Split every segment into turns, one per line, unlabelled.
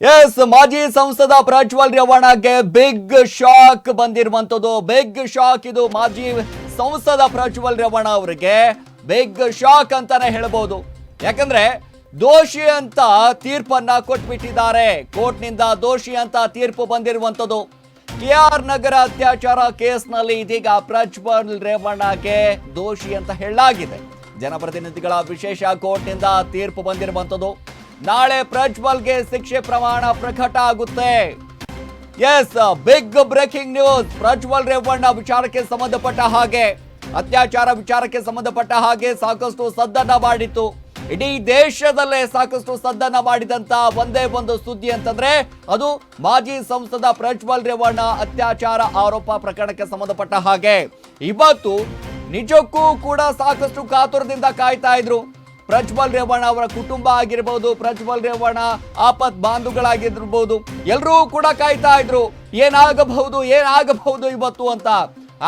S ಮಾಜಿ ಸಂಸದ ಪ್ರಜ್ವಲ್ ರೇವಣ್ಣಗೆ ಬಿಗ್ ಶಾಕ್ ಬಂದಿರುವಂತದ್ದು ಬಿಗ್ ಶಾಕ್ ಇದು ಮಾಜಿ ಸಂಸದ ಪ್ರಜ್ವಲ್ ರೇವಣ್ಣ ಅವರಿಗೆ ಬಿಗ್ ಶಾಕ್ ಅಂತಾನೆ ಹೇಳ್ಬೋದು. ಯಾಕಂದ್ರೆ ದೋಷಿ ಅಂತ ತೀರ್ಪನ್ನ ಕೊಟ್ಬಿಟ್ಟಿದ್ದಾರೆ. ಕೋರ್ಟ್ನಿಂದ ದೋಷಿ ಅಂತ ತೀರ್ಪು ಬಂದಿರುವಂತದ್ದು ಕೆ ಆರ್ ನಗರ ಅತ್ಯಾಚಾರ ಕೇಸ್ನಲ್ಲಿ ಇದೀಗ ಪ್ರಜ್ವಲ್ ರೇವಣ್ಣಗೆ ದೋಷಿ ಅಂತ ಹೇಳಲಾಗಿದೆ. ಜನಪ್ರತಿನಿಧಿಗಳ ವಿಶೇಷ ಕೋರ್ಟ್ನಿಂದ ತೀರ್ಪು ಬಂದಿರುವಂತದ್ದು ನಾಳೆ ಪ್ರಜ್ವಲ್ಗೆ ಶಿಕ್ಷೆ ಪ್ರಮಾಣ ಪ್ರಕಟ ಆಗುತ್ತೆ. Yes, big breaking news. Prajwal Revanna ವಿಚಾರಕ್ಕೆ ಸಂಬಂಧಪಟ್ಟ ಹಾಗೆ, ಅತ್ಯಾಚಾರ ವಿಚಾರಕ್ಕೆ ಸಂಬಂಧಪಟ್ಟ ಹಾಗೆ ಸಾಕಷ್ಟು ಸದ್ದನ್ನ ಮಾಡಿತ್ತು. ಇಡೀ ದೇಶದಲ್ಲೇ ಸಾಕಷ್ಟು ಸದ್ದನ್ನ ಮಾಡಿದಂತ ಒಂದೇ ಒಂದು ಸುದ್ದಿ ಅಂತಂದ್ರೆ, ಅದು ಮಾಜಿ ಸಂಸದ ಪ್ರಜ್ವಲ್ ರೇವಣ್ಣ ಅತ್ಯಾಚಾರ ಆರೋಪ ಪ್ರಕರಣಕ್ಕೆ ಸಂಬಂಧಪಟ್ಟ ಹಾಗೆ. ಇವತ್ತು ನಿಜಕ್ಕೂ ಕೂಡ ಸಾಕಷ್ಟು ಕಾತುರದಿಂದ ಕಾಯ್ತಾ ಇದ್ರು. ಪ್ರಜ್ವಲ್ ರೇವಣ್ಣ ಅವರ ಕುಟುಂಬ ಆಗಿರ್ಬೋದು, ಪ್ರಜ್ವಲ್ ರೇವಣ್ಣ ಆಪತ್ ಬಾಂಧುಗಳಾಗಿರ್ಬೋದು ಎಲ್ಲರೂ ಕೂಡ ಕಾಯ್ತಾ ಇದ್ರು, ಏನಾಗಬಹುದು ಏನಾಗಬಹುದು ಇವತ್ತು ಅಂತ.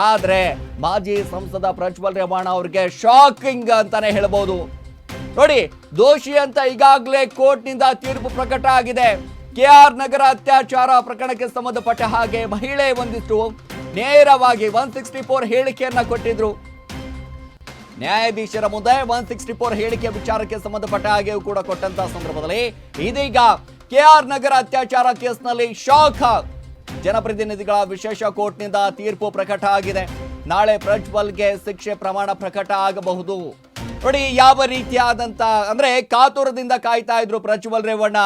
ಆದ್ರೆ ಮಾಜಿ ಸಂಸದ ಪ್ರಜ್ವಲ್ ರೇವಣ್ಣ ಅವ್ರಿಗೆ ಶಾಕಿಂಗ್ ಅಂತಾನೆ ಹೇಳ್ಬೋದು. ನೋಡಿ, ದೋಷಿ ಅಂತ ಈಗಾಗಲೇ ಕೋರ್ಟ್ನಿಂದ ತೀರ್ಪು ಪ್ರಕಟ ಆಗಿದೆ. ಕೆ ಆರ್ ನಗರ ಅತ್ಯಾಚಾರ ಪ್ರಕರಣಕ್ಕೆ ಸಂಬಂಧಪಟ್ಟ ಹಾಗೆ ಮಹಿಳೆ ಒಂದಿಷ್ಟು ನೇರವಾಗಿ ಒನ್ ಸಿಕ್ಸ್ಟಿ ಫೋರ್ ಹೇಳಿಕೆಯನ್ನ ಕೊಟ್ಟಿದ್ರು. ನ್ಯಾಯಾಧೀಶರ ಮುಂದೆ ಒನ್ ಸಿಕ್ಸ್ಟಿ ಫೋರ್ ಹೇಳಿಕೆ ವಿಚಾರಕ್ಕೆ ಸಂಬಂಧಪಟ್ಟ ಹಾಗೆಯೂ ಕೂಡ ಕೊಟ್ಟಂತ ಸಂದರ್ಭದಲ್ಲಿ ಇದೀಗ ಕೆ ಆರ್ ನಗರ ಅತ್ಯಾಚಾರ ಕೇಸ್ನಲ್ಲಿ ಶಾಕ್. ಜನಪ್ರತಿನಿಧಿಗಳ ವಿಶೇಷ ಕೋರ್ಟ್ನಿಂದ ತೀರ್ಪು ಪ್ರಕಟ ಆಗಿದೆ. ನಾಳೆ ಪ್ರಜ್ವಲ್ಗೆ ಶಿಕ್ಷೆ ಪ್ರಮಾಣ ಪ್ರಕಟ ಆಗಬಹುದು. ನೋಡಿ, ಯಾವ ರೀತಿಯಾದಂತ, ಅಂದ್ರೆ ಕಾತುರದಿಂದ ಕಾಯ್ತಾ ಇದ್ರು ಪ್ರಜ್ವಲ್ ರೇವಣ್ಣ,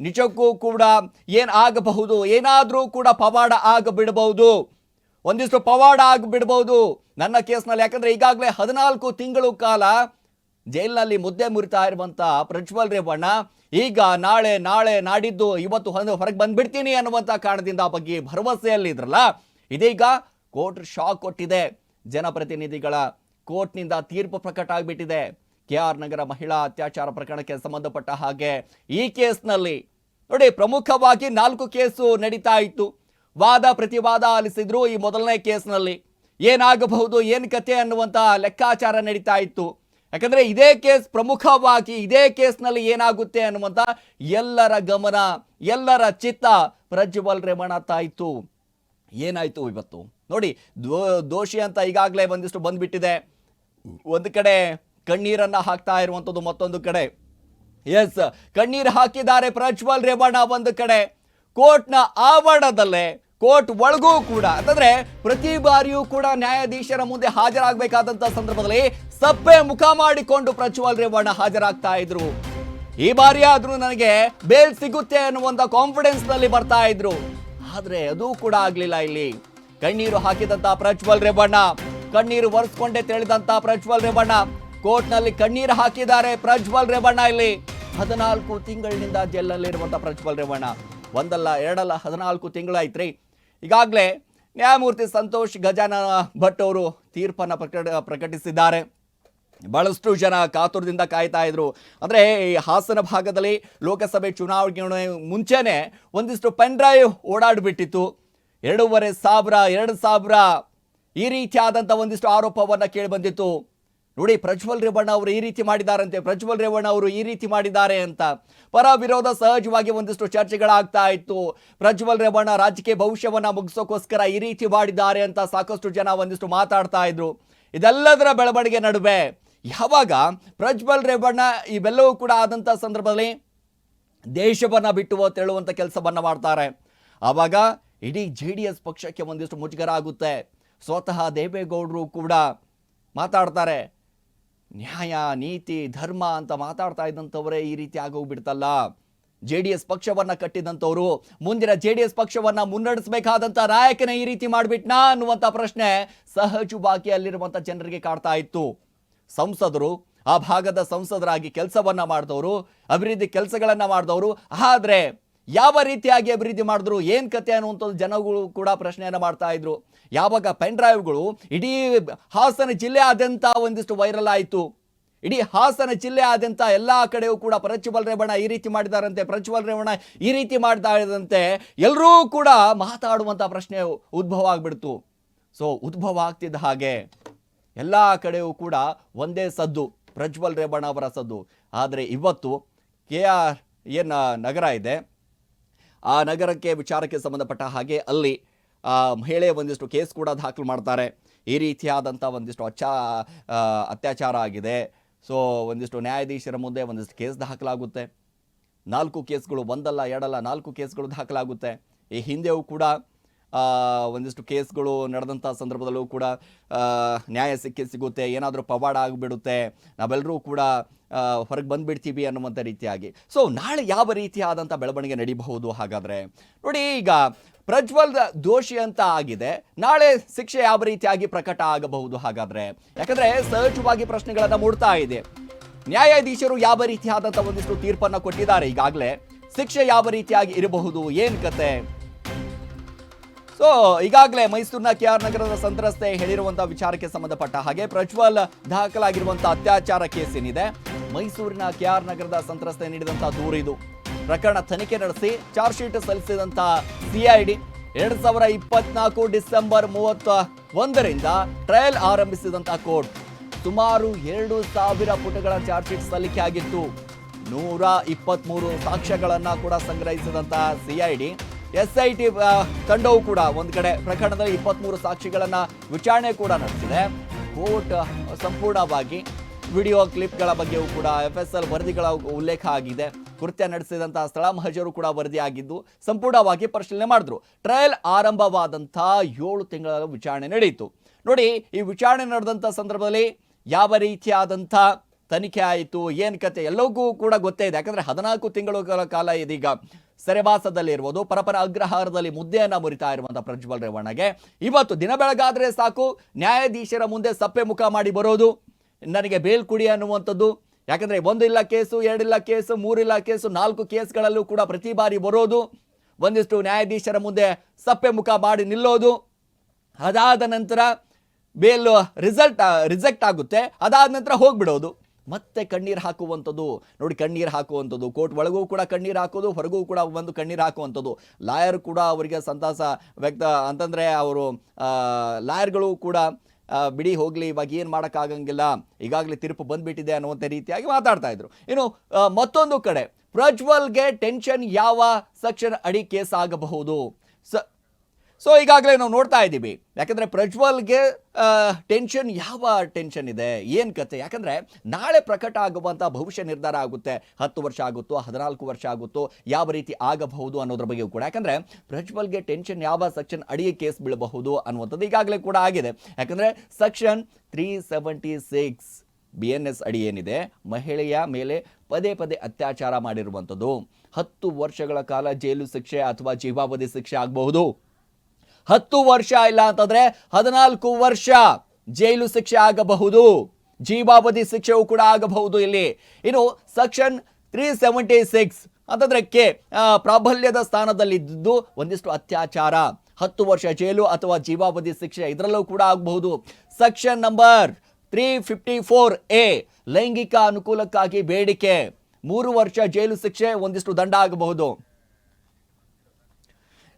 ನಿಜಕ್ಕೂ ಕೂಡ ಏನ್ ಆಗಬಹುದು, ಏನಾದ್ರೂ ಕೂಡ ಪವಾಡ ಆಗಬಿಡಬಹುದು. ಒಂದಿಷ್ಟು ಪವಾಡ ಆಗಿಬಿಡ್ಬೋದು ನನ್ನ ಕೇಸ್ನಲ್ಲಿ. ಯಾಕಂದ್ರೆ ಈಗಾಗಲೇ ಹದಿನಾಲ್ಕು ತಿಂಗಳು ಕಾಲ ಜೈಲಿನಲ್ಲಿ ಮುದ್ದೆ ಮುರಿತಾ ಇರುವಂಥ ಪ್ರಜ್ವಲ್ ರೇವಣ್ಣ ಈಗ ನಾಳೆ ನಾಳೆ ನಾಡಿದ್ದು ಇವತ್ತು ಹೊರ ಹೊರಗೆ ಬಂದ್ಬಿಡ್ತೀನಿ ಅನ್ನುವಂತ ಕಾರಣದಿಂದ ಆ ಬಗ್ಗೆ ಭರವಸೆಯಲ್ಲಿ ಇದ್ರಲ್ಲ. ಇದೀಗ ಕೋರ್ಟ್ ಶಾಕ್ ಕೊಟ್ಟಿದೆ. ಜನಪ್ರತಿನಿಧಿಗಳ ಕೋರ್ಟ್ನಿಂದ ತೀರ್ಪು ಪ್ರಕಟ ಆಗಿಬಿಟ್ಟಿದೆ. ಕೆ ಆರ್ ನಗರ ಮಹಿಳಾ ಅತ್ಯಾಚಾರ ಪ್ರಕರಣಕ್ಕೆ ಸಂಬಂಧಪಟ್ಟ ಹಾಗೆ ಈ ಕೇಸ್ನಲ್ಲಿ ನೋಡಿ ಪ್ರಮುಖವಾಗಿ ನಾಲ್ಕು ಕೇಸು ನಡೀತಾ ಇತ್ತು. ವಾದ ಪ್ರತಿವಾದ ಆಲಿಸಿದ್ರು ಈ ಮೊದಲನೇ ಕೇಸ್ನಲ್ಲಿ. ಏನಾಗಬಹುದು, ಏನು ಕತೆ ಅನ್ನುವಂತ ಲೆಕ್ಕಾಚಾರ ನಡೀತಾ ಇತ್ತು. ಯಾಕಂದ್ರೆ ಇದೇ ಕೇಸ್ ಪ್ರಮುಖವಾಗಿ ಇದೇ ಕೇಸ್ನಲ್ಲಿ ಏನಾಗುತ್ತೆ ಅನ್ನುವಂತ ಎಲ್ಲರ ಗಮನ, ಎಲ್ಲರ ಚಿತ್ತ ಪ್ರಜ್ವಲ್ ರೇವಣ್ಣತ್ತ ಇತ್ತು. ಏನಾಯ್ತು ಇವತ್ತು? ನೋಡಿ, ದೋ- ದೋಷಿ ಅಂತ ಈಗಾಗಲೇ ಒಂದಿಷ್ಟು ಬಂದ್ಬಿಟ್ಟಿದೆ. ಒಂದು ಕಡೆ ಕಣ್ಣೀರನ್ನ ಹಾಕ್ತಾ ಇರುವಂಥದ್ದು ಮತ್ತೊಂದು ಕಡೆ. ಎಸ್ ಕಣ್ಣೀರು ಹಾಕಿದ್ದಾರೆ ಪ್ರಜ್ವಲ್ ರೇವಣ್ಣ ಒಂದು ಕಡೆ. ಕೋರ್ಟ್ನ ಆವರಣದಲ್ಲೇ, ಕೋರ್ಟ್ ಒಳಗೂ ಕೂಡ, ಅಂತಂದ್ರೆ ಪ್ರತಿ ಬಾರಿಯೂ ಕೂಡ ನ್ಯಾಯಾಧೀಶರ ಮುಂದೆ ಹಾಜರಾಗಬೇಕಾದಂತಹ ಸಂದರ್ಭದಲ್ಲಿ ಸಪ್ಪೆ ಮುಖ ಮಾಡಿಕೊಂಡು ಪ್ರಜ್ವಲ್ ರೇವಣ್ಣ ಹಾಜರಾಗ್ತಾ ಇದ್ರು. ಈ ಬಾರಿ ಆದ್ರೂ ನನಗೆ ಬೇಲ್ ಸಿಗುತ್ತೆ ಅನ್ನುವಂತ ಕಾನ್ಫಿಡೆನ್ಸ್ನಲ್ಲಿ ಬರ್ತಾ ಇದ್ರು. ಆದ್ರೆ ಅದು ಕೂಡ ಆಗ್ಲಿಲ್ಲ ಇಲ್ಲಿ. ಕಣ್ಣೀರು ಹಾಕಿದಂತ ಪ್ರಜ್ವಲ್ ರೇವಣ್ಣ, ಕಣ್ಣೀರು ಒರೆಸ್ಕೊಂಡೆ ತೆಳೆದಂತ ಪ್ರಜ್ವಲ್ ರೇವಣ್ಣ ಕೋರ್ಟ್ನಲ್ಲಿ ಕಣ್ಣೀರು ಹಾಕಿದ್ದಾರೆ ಪ್ರಜ್ವಲ್ ರೇವಣ್ಣ ಇಲ್ಲಿ. ಹದಿನಾಲ್ಕು ತಿಂಗಳಿನಿಂದ ಜೈಲಲ್ಲಿರುವಂತಹ ಪ್ರಜ್ವಲ್ ರೇವಣ್ಣ. ಒಂದಲ್ಲ, ಎರಡಲ್ಲ, ಹದಿನಾಲ್ಕು ತಿಂಗಳಾಯ್ತ್ರಿ. ಈಗಾಗಲೇ ನ್ಯಾಯಮೂರ್ತಿ ಸಂತೋಷ್ ಗಜಾನನ ಭಟ್ ಅವರು ತೀರ್ಪನ್ನು ಪ್ರಕಟ, ಪ್ರಕಟಿಸಿದ್ದಾರೆ. ಬಹಳಷ್ಟು ಜನ ಕಾತುರದಿಂದ ಕಾಯ್ತಾ ಇದ್ರು. ಅಂದರೆ ಈ ಹಾಸನ ಭಾಗದಲ್ಲಿ ಲೋಕಸಭೆ ಚುನಾವಣೆ ಮುಂಚೆನೆ ಒಂದಿಷ್ಟು ಪೆನ್ ಡ್ರೈವ್ ಓಡಾಡಿಬಿಟ್ಟಿತ್ತು. ಎರಡೂವರೆ ಸಾವಿರ, ಎರಡು ಸಾವಿರ ಈ ರೀತಿಯಾದಂಥ ಒಂದಿಷ್ಟು ಆರೋಪವನ್ನು ಕೇಳಿ ಬಂದಿತ್ತು. ನೋಡಿ, ಪ್ರಜ್ವಲ್ ರೇವಣ್ಣ ಅವರು ಈ ರೀತಿ ಮಾಡಿದಾರಂತೆ. ಪ್ರಜ್ವಲ್ ರೇವಣ್ಣ ಅವರು ಈ ರೀತಿ ಮಾಡಿದ್ದಾರೆ ಅಂತ. ಪರ ವಿರೋಧ ಸಹಜವಾಗಿ ಒಂದಿಷ್ಟು ಚರ್ಚೆಗಳಾಗ್ತಾ ಇತ್ತು. ಪ್ರಜ್ವಲ್ ರೇವಣ್ಣ ರಾಜಕೀಯ ಭವಿಷ್ಯವನ್ನ ಮುಗಿಸೋಕೋಸ್ಕರ ಈ ರೀತಿ ಮಾಡಿದ್ದಾರೆ ಅಂತ ಸಾಕಷ್ಟು ಜನ ಒಂದಿಷ್ಟು ಮಾತಾಡ್ತಾ ಇದ್ರು. ಇದೆಲ್ಲದರ ಬೆಳವಣಿಗೆ ನಡುವೆ ಯಾವಾಗ ಪ್ರಜ್ವಲ್ ರೇವಣ್ಣ ಇವೆಲ್ಲವೂ ಕೂಡ ಆದಂಥ ಸಂದರ್ಭದಲ್ಲಿ ದೇಶವನ್ನ ಬಿಟ್ಟು ತೆಳುವಂತ ಕೆಲಸವನ್ನ ಮಾಡ್ತಾರೆ. ಆವಾಗ ಇಡೀ ಜೆ ಡಿ ಎಸ್ ಪಕ್ಷಕ್ಕೆ ಒಂದಿಷ್ಟು ಮುಜುಗರ ಆಗುತ್ತೆ. ಸ್ವತಃ ದೇವೇಗೌಡರು ಕೂಡ ಮಾತಾಡ್ತಾರೆ. ನ್ಯಾಯ, ನೀತಿ, ಧರ್ಮ ಅಂತ ಮಾತಾಡ್ತಾ ಇದ್ದಂಥವರೇ ಈ ರೀತಿ ಆಗೋಗ್ಬಿಡ್ತಲ್ಲ ಜೆ ಡಿ ಎಸ್ ಪಕ್ಷವನ್ನ ಕಟ್ಟಿದಂಥವರು, ಮುಂದಿನ ಜೆ ಡಿ ಎಸ್ ಪಕ್ಷವನ್ನ ಮುನ್ನಡೆಸಬೇಕಾದಂತ ನಾಯಕನ ಈ ರೀತಿ ಮಾಡ್ಬಿಟ್ನಾ ಅನ್ನುವಂಥ ಪ್ರಶ್ನೆ ಸಹಜವಾಗಿ ಅಲ್ಲಿರುವಂಥ ಜನರಿಗೆ ಕಾಡ್ತಾ ಇತ್ತು. ಸಂಸದರು, ಆ ಭಾಗದ ಸಂಸದರಾಗಿ ಕೆಲಸವನ್ನ ಮಾಡಿದವರು, ಅಭಿವೃದ್ಧಿ ಕೆಲಸಗಳನ್ನು ಮಾಡಿದವರು, ಆದ್ರೆ ಯಾವ ರೀತಿಯಾಗಿ ಅಭಿವೃದ್ಧಿ ಮಾಡಿದ್ರು, ಏನು ಕತೆ ಅನ್ನುವಂಥದ್ದು ಜನಗಳು ಕೂಡ ಪ್ರಶ್ನೆಯನ್ನು ಮಾಡ್ತಾ ಇದ್ರು. ಯಾವಾಗ ಪೆನ್ ಡ್ರೈವ್ಗಳು ಇಡೀ ಹಾಸನ ಜಿಲ್ಲೆಯಾದ್ಯಂತ ಒಂದಿಷ್ಟು ವೈರಲ್ ಆಯಿತು. ಇಡೀ ಹಾಸನ ಜಿಲ್ಲೆಯಾದ್ಯಂತ ಎಲ್ಲ ಕಡೆಯೂ ಕೂಡ ಪ್ರಜ್ವಲ್ ರೇವಣ್ಣ ಈ ರೀತಿ ಮಾಡಿದಾರಂತೆ ಪ್ರಜ್ವಲ್ ರೇವಣ್ಣ ಈ ರೀತಿ ಮಾಡ್ತಾ ಇದ್ದಂತೆ ಎಲ್ಲರೂ ಕೂಡ ಮಾತಾಡುವಂಥ ಪ್ರಶ್ನೆ ಉದ್ಭವ ಆಗಿಬಿಡ್ತು. ಸೊ ಉದ್ಭವ ಆಗ್ತಿದ್ದ ಹಾಗೆ ಎಲ್ಲ ಕಡೆಯೂ ಕೂಡ ಒಂದೇ ಸದ್ದು, ಪ್ರಜ್ವಲ್ ರೇವಣ್ಣ ಅವರ ಸದ್ದು. ಆದರೆ ಇವತ್ತು ಕೆ ಆರ್ ಏನು ನಗರ ಇದೆ. ಆ ನಗರಕ್ಕೆ ವಿಚಾರಕ್ಕೆ ಸಂಬಂಧಪಟ್ಟ ಹಾಗೆ ಅಲ್ಲಿ ಮಹಿಳೆ ಒಂದಿಷ್ಟು ಕೇಸ್ ಕೂಡ ದಾಖಲು ಮಾಡ್ತಾರೆ. ಈ ರೀತಿಯಾದಂಥ ಒಂದಿಷ್ಟು ಅಚ್ಚ ಅತ್ಯಾಚಾರ ಆಗಿದೆ. ಸೊ, ಒಂದಿಷ್ಟು ನ್ಯಾಯಾಧೀಶರ ಮುಂದೆ ಒಂದಿಷ್ಟು ಕೇಸ್ ದಾಖಲಾಗುತ್ತೆ. ನಾಲ್ಕು ಕೇಸ್ಗಳು ಒಂದಲ್ಲ, ಎರಡಲ್ಲ, ನಾಲ್ಕು ಕೇಸ್ಗಳು ದಾಖಲಾಗುತ್ತೆ. ಈ ಹಿಂದೆಯೂ ಕೂಡ ಒಂದಿಷ್ಟು ಕೇಸ್ಗಳು ನಡೆದಂಥ ಸಂದರ್ಭದಲ್ಲೂ ಕೂಡ ನ್ಯಾಯ ಸಿಕ್ಕೇ ಸಿಗುತ್ತೆ. ಏನಾದರೂ ಪವಾಡ ಆಗಿಬಿಡುತ್ತೆ. ನಾವೆಲ್ಲರೂ ಕೂಡ ಹೊರಗೆ ಬಂದುಬಿಡ್ತೀವಿ ಅನ್ನುವಂಥ ರೀತಿಯಾಗಿ. ಸೊ ನಾಳೆ ಯಾವ ರೀತಿಯಾದಂಥ ಬೆಳವಣಿಗೆ ನಡೀಬಹುದು ಹಾಗಾದರೆ? ನೋಡಿ, ಈಗ ಪ್ರಜ್ವಲ್ ದೋಷಿ ಅಂತ ಆಗಿದೆ. ನಾಳೆ ಶಿಕ್ಷೆ ಯಾವ ರೀತಿಯಾಗಿ ಪ್ರಕಟ ಆಗಬಹುದು ಹಾಗಾದರೆ? ಯಾಕಂದರೆ ಸಹಜವಾಗಿ ಪ್ರಶ್ನೆಗಳನ್ನು ಮೂಡ್ತಾ ಇದೆ. ನ್ಯಾಯಾಧೀಶರು ಯಾವ ರೀತಿಯಾದಂಥ ಒಂದಿಷ್ಟು ತೀರ್ಪನ್ನು ಕೊಟ್ಟಿದ್ದಾರೆ ಈಗಾಗಲೇ. ಶಿಕ್ಷೆ ಯಾವ ರೀತಿಯಾಗಿ ಇರಬಹುದು? ಏನು ಕತೆ? ಸೊ ಈಗಾಗಲೇ ಮೈಸೂರಿನ ಕೆ ಆರ್ ನಗರದ ಸಂತ್ರಸ್ತೆ ಹೇಳಿರುವಂತಹ ವಿಚಾರಕ್ಕೆ ಸಂಬಂಧಪಟ್ಟ ಹಾಗೆ ಪ್ರಜ್ವಲ್ ದಾಖಲಾಗಿರುವಂತಹ ಅತ್ಯಾಚಾರ ಕೇಸ್ ಏನಿದೆ ಮೈಸೂರಿನ ಕೆಆರ್ ನಗರದ ಸಂತ್ರಸ್ತೆ ನೀಡಿದಂತಹ ದೂರು ಇದು. ಪ್ರಕರಣ ತನಿಖೆ ನಡೆಸಿ ಚಾರ್ಜ್ ಶೀಟ್ ಸಲ್ಲಿಸಿದಂತ ಸಿಐಡಿ ಎರಡ್ ಸಾವಿರ ಇಪ್ಪತ್ನಾಲ್ಕು ಡಿಸೆಂಬರ್ ಮೂವತ್ತ ಒಂದರಿಂದ ಟ್ರಯಲ್ ಆರಂಭಿಸಿದಂತಹ ಕೋರ್ಟ್. ಸುಮಾರು ಎರಡು ಸಾವಿರ ಪುಟಗಳ ಚಾರ್ಜ್ ಶೀಟ್ ಸಲ್ಲಿಕೆ ಆಗಿತ್ತು. ನೂರ ಇಪ್ಪತ್ಮೂರು ಸಾಕ್ಷ್ಯಗಳನ್ನು ಕೂಡ ಸಂಗ್ರಹಿಸಿದಂತಹ ಸಿಐಡಿ ಎಸ್ಐಟಿ ತಂಡವು ಕೂಡ ಒಂದು ಕಡೆ ಪ್ರಕರಣದಲ್ಲಿ ಇಪ್ಪತ್ಮೂರು ಸಾಕ್ಷಿಗಳನ್ನ ವಿಚಾರಣೆ ಕೂಡ ನಡೆಸಿದೆ. ಕೋರ್ಟ್ ಸಂಪೂರ್ಣವಾಗಿ ವಿಡಿಯೋ ಕ್ಲಿಪ್ಗಳ ಬಗ್ಗೆಯೂ ಕೂಡ ಎಫ್ ಎಸ್ ಎಲ್ ವರದಿಗಳ ಉಲ್ಲೇಖ ಆಗಿದೆ. ಕೃತ್ಯ ನಡೆಸಿದಂತಹ ಸ್ಥಳ ಮಹಜರು ಕೂಡ ವರದಿಯಾಗಿದ್ದು ಸಂಪೂರ್ಣವಾಗಿ ಪರಿಶೀಲನೆ ಮಾಡಿದ್ರು. ಟ್ರಯಲ್ ಆರಂಭವಾದಂತಹ ಏಳು ತಿಂಗಳ ವಿಚಾರಣೆ ನಡೆಯಿತು. ನೋಡಿ, ಈ ವಿಚಾರಣೆ ನಡೆದಂಥ ಸಂದರ್ಭದಲ್ಲಿ ಯಾವ ರೀತಿಯಾದಂಥ ತನಿಖೆ ಆಯಿತು, ಏನು ಕತೆ, ಎಲ್ಲವೂ ಕೂಡ ಗೊತ್ತೇ ಇದೆ. ಯಾಕಂದರೆ ಹದಿನಾಲ್ಕು ತಿಂಗಳ ಕಾಲ ಇದೀಗ ಸೆರೆವಾಸದಲ್ಲಿ ಇರ್ಬೋದು, ಪರಪರ ಅಗ್ರಹಾರದಲ್ಲಿ ಮುದ್ದೆಯನ್ನು ಮುರಿತಾ ಇರುವಂಥ ಪ್ರಜ್ವಲ್ ರೇವಣ್ಣಗೆ. ಇವತ್ತು ದಿನ ಬೆಳಗಾದರೆ ಸಾಕು, ನ್ಯಾಯಾಧೀಶರ ಮುಂದೆ ಸಪ್ಪೆ ಮುಖ ಮಾಡಿ ಬರೋದು. ನನಗೆ ಬೇಲ್ ಕುಡಿ ಅನ್ನುವಂಥದ್ದು. ಯಾಕಂದರೆ ಒಂದು ಇಲ್ಲ ಕೇಸು ಎರಡಿಲ್ಲ ಕೇಸು ಮೂರಿಲ್ಲ ಕೇಸು, ನಾಲ್ಕು ಕೇಸ್ಗಳಲ್ಲೂ ಕೂಡ ಪ್ರತಿ ಬಾರಿ ಬರೋದು. ಒಂದಿಷ್ಟು ನ್ಯಾಯಾಧೀಶರ ಮುಂದೆ ಸಪ್ಪೆ ಮುಖ ಮಾಡಿ ನಿಲ್ಲೋದು. ಅದಾದ ನಂತರ ಬೇಲ್ ರಿಸಲ್ಟ್, ರಿಜೆಕ್ಟ್ ಆಗುತ್ತೆ. ಅದಾದ ನಂತರ ಹೋಗ್ಬಿಡೋದು. ಮತ್ತೆ ಕಣ್ಣೀರು ಹಾಕುವಂಥದ್ದು. ನೋಡಿ, ಕಣ್ಣೀರು ಹಾಕುವಂಥದ್ದು. ಕೋರ್ಟ್ ಒಳಗೂ ಕೂಡ ಕಣ್ಣೀರು ಹಾಕೋದು, ಹೊರಗೂ ಕೂಡ ಒಂದು ಕಣ್ಣೀರು ಹಾಕುವಂಥದ್ದು. ಲಾಯರ್ ಕೂಡ ಅವರಿಗೆ ಸಂತಸ ವ್ಯಕ್ತ, ಅಂತಂದರೆ ಅವರು ಲಾಯರ್ಗಳು ಕೂಡ ಬಿಡಿ ಹೋಗಲಿ, ಇವಾಗ ಏನು ಮಾಡೋಕ್ಕಾಗಂಗಿಲ್ಲ, ಈಗಾಗಲೇ ತಿರುಪು ಬಂದ್ಬಿಟ್ಟಿದೆ ಅನ್ನುವಂಥ ರೀತಿಯಾಗಿ ಮಾತಾಡ್ತಾ ಇದ್ರು. ಇನ್ನು ಮತ್ತೊಂದು ಕಡೆ, ಪ್ರಜ್ವಲ್ಗೆ ಟೆನ್ಷನ್ ಯಾವ ಸೆಕ್ಷನ್ ಅಡಿ ಕೇಸ್ ಆಗಬಹುದು? ಸ ಸೊ ಈಗಾಗಲೇ ನಾವು ನೋಡ್ತಾ ಇದ್ದೀವಿ. ಯಾಕಂದರೆ ಪ್ರಜ್ವಲ್ಗೆ ಟೆನ್ಷನ್ ಯಾವ ಟೆನ್ಷನ್ ಇದೆ? ಏನು ಕತೆ? ಯಾಕಂದರೆ ನಾಳೆ ಪ್ರಕಟ ಆಗುವಂಥ ಭವಿಷ್ಯ ನಿರ್ಧಾರ ಆಗುತ್ತೆ. ಹತ್ತು ವರ್ಷ ಆಗುತ್ತೋ, ಹದಿನಾಲ್ಕು ವರ್ಷ ಆಗುತ್ತೋ, ಯಾವ ರೀತಿ ಆಗಬಹುದು ಅನ್ನೋದ್ರ ಬಗ್ಗೆಯೂ ಕೂಡ. ಯಾಕಂದರೆ ಪ್ರಜ್ವಲ್ಗೆ ಟೆನ್ಷನ್ ಯಾವ ಸೆಕ್ಷನ್ ಅಡಿಗೆ ಕೇಸ್ ಬೀಳಬಹುದು ಅನ್ನುವಂಥದ್ದು ಈಗಾಗಲೇ ಕೂಡ ಆಗಿದೆ. ಯಾಕಂದರೆ section three seventy six B N S ಅಡಿ ಏನಿದೆ? ಮಹಿಳೆಯ ಮೇಲೆ ಪದೇ ಪದೇ ಅತ್ಯಾಚಾರ ಮಾಡಿರುವಂಥದ್ದು. ಹತ್ತು ವರ್ಷಗಳ ಕಾಲ ಜೈಲು ಶಿಕ್ಷೆ ಅಥವಾ ಜೀವಾವಧಿ ಶಿಕ್ಷೆ ಆಗಬಹುದು. ಹತ್ತು ವರ್ಷ ಇಲ್ಲ ಅಂತಂದ್ರೆ ಹದಿನಾಲ್ಕು ವರ್ಷ ಜೈಲು ಶಿಕ್ಷೆ ಆಗಬಹುದು. ಜೀವಾವಧಿ ಶಿಕ್ಷೆಯು ಕೂಡ ಆಗಬಹುದು ಇಲ್ಲಿ. ಇನ್ನು ಸೆಕ್ಷನ್ ತ್ರೀ ಸೆವೆಂಟಿ ಸಿಕ್ಸ್ ಅಂತಂದ್ರೆ ಕೆ ಪ್ರಾಬಲ್ಯದ ಸ್ಥಾನದಲ್ಲಿದ್ದು ಒಂದಿಷ್ಟು ಅತ್ಯಾಚಾರ. ಹತ್ತು ವರ್ಷ ಜೈಲು ಅಥವಾ ಜೀವಾವಧಿ ಶಿಕ್ಷೆ ಇದರಲ್ಲೂ ಕೂಡ ಆಗಬಹುದು. Section number three fifty four A, ಲೈಂಗಿಕ ಅನುಕೂಲಕ್ಕಾಗಿ ಬೇಡಿಕೆ. ಮೂರು ವರ್ಷ ಜೈಲು ಶಿಕ್ಷೆ ಒಂದಿಷ್ಟು ದಂಡ ಆಗಬಹುದು.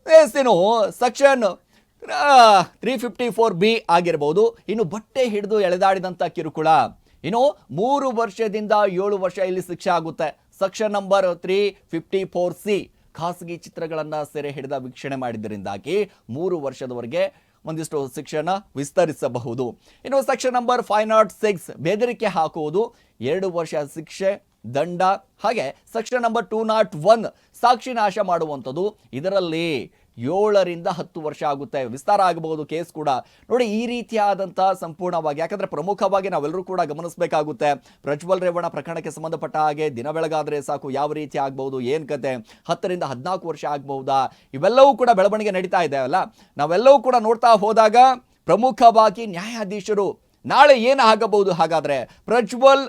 ಇನ್ನು section three fifty four B ಆಗಿರ್ಬೋದು. ಇನ್ನು ಬಟ್ಟೆ ಹಿಡಿದು ಎಳೆದಾಡಿದಂಥ ಕಿರುಕುಳ. ಇನ್ನು ಮೂರು ವರ್ಷದಿಂದ ಏಳು ವರ್ಷ ಇಲ್ಲಿ ಶಿಕ್ಷೆ ಆಗುತ್ತೆ. Section number three fifty four C ಖಾಸಗಿ ಚಿತ್ರಗಳನ್ನು ಸೆರೆ ಹಿಡಿದ ವೀಕ್ಷಣೆ ಮಾಡಿದ್ದರಿಂದಾಗಿ ಮೂರು ವರ್ಷದವರೆಗೆ ಒಂದಿಷ್ಟು ಶಿಕ್ಷಣ ವಿಸ್ತರಿಸಬಹುದು. ಇನ್ನು section number five nought six ಬೆದರಿಕೆ ಹಾಕುವುದು ಎರಡು ವರ್ಷ ಶಿಕ್ಷೆ ದಂಡ. ಹಾಗೆ section number two nought one ಸಾಕ್ಷಿ ನಾಶ ಮಾಡುವಂಥದ್ದು ಇದರಲ್ಲಿ ಏಳರಿಂದ ಹತ್ತು ವರ್ಷ ಆಗುತ್ತೆ. ವಿಸ್ತಾರ ಆಗಬಹುದು ಕೇಸ್ ಕೂಡ. ನೋಡಿ, ಈ ರೀತಿಯಾದಂಥ ಸಂಪೂರ್ಣವಾಗಿ, ಯಾಕಂದ್ರೆ ಪ್ರಮುಖವಾಗಿ ನಾವೆಲ್ಲರೂ ಕೂಡ ಗಮನಿಸಬೇಕಾಗುತ್ತೆ. ಪ್ರಜ್ವಲ್ ರೇವಣ್ಣ ಪ್ರಕರಣಕ್ಕೆ ಸಂಬಂಧಪಟ್ಟ ಹಾಗೆ ದಿನ ಬೆಳಗಾದ್ರೆ ಸಾಕು, ಯಾವ ರೀತಿ ಆಗ್ಬಹುದು ಏನು ಕತೆ, ಹತ್ತರಿಂದ ಹದಿನಾಲ್ಕು ವರ್ಷ ಆಗಬಹುದಾ ಇವೆಲ್ಲವೂ ಕೂಡ ಬೆಳವಣಿಗೆ ನಡೀತಾ ಇದೆ ಅಲ್ಲ? ನಾವೆಲ್ಲವೂ ಕೂಡ ನೋಡ್ತಾ ಹೋದಾಗ ಪ್ರಮುಖವಾಗಿ ನ್ಯಾಯಾಧೀಶರು ನಾಳೆ ಏನು ಆಗಬಹುದು? ಹಾಗಾದ್ರೆ ಪ್ರಜ್ವಲ್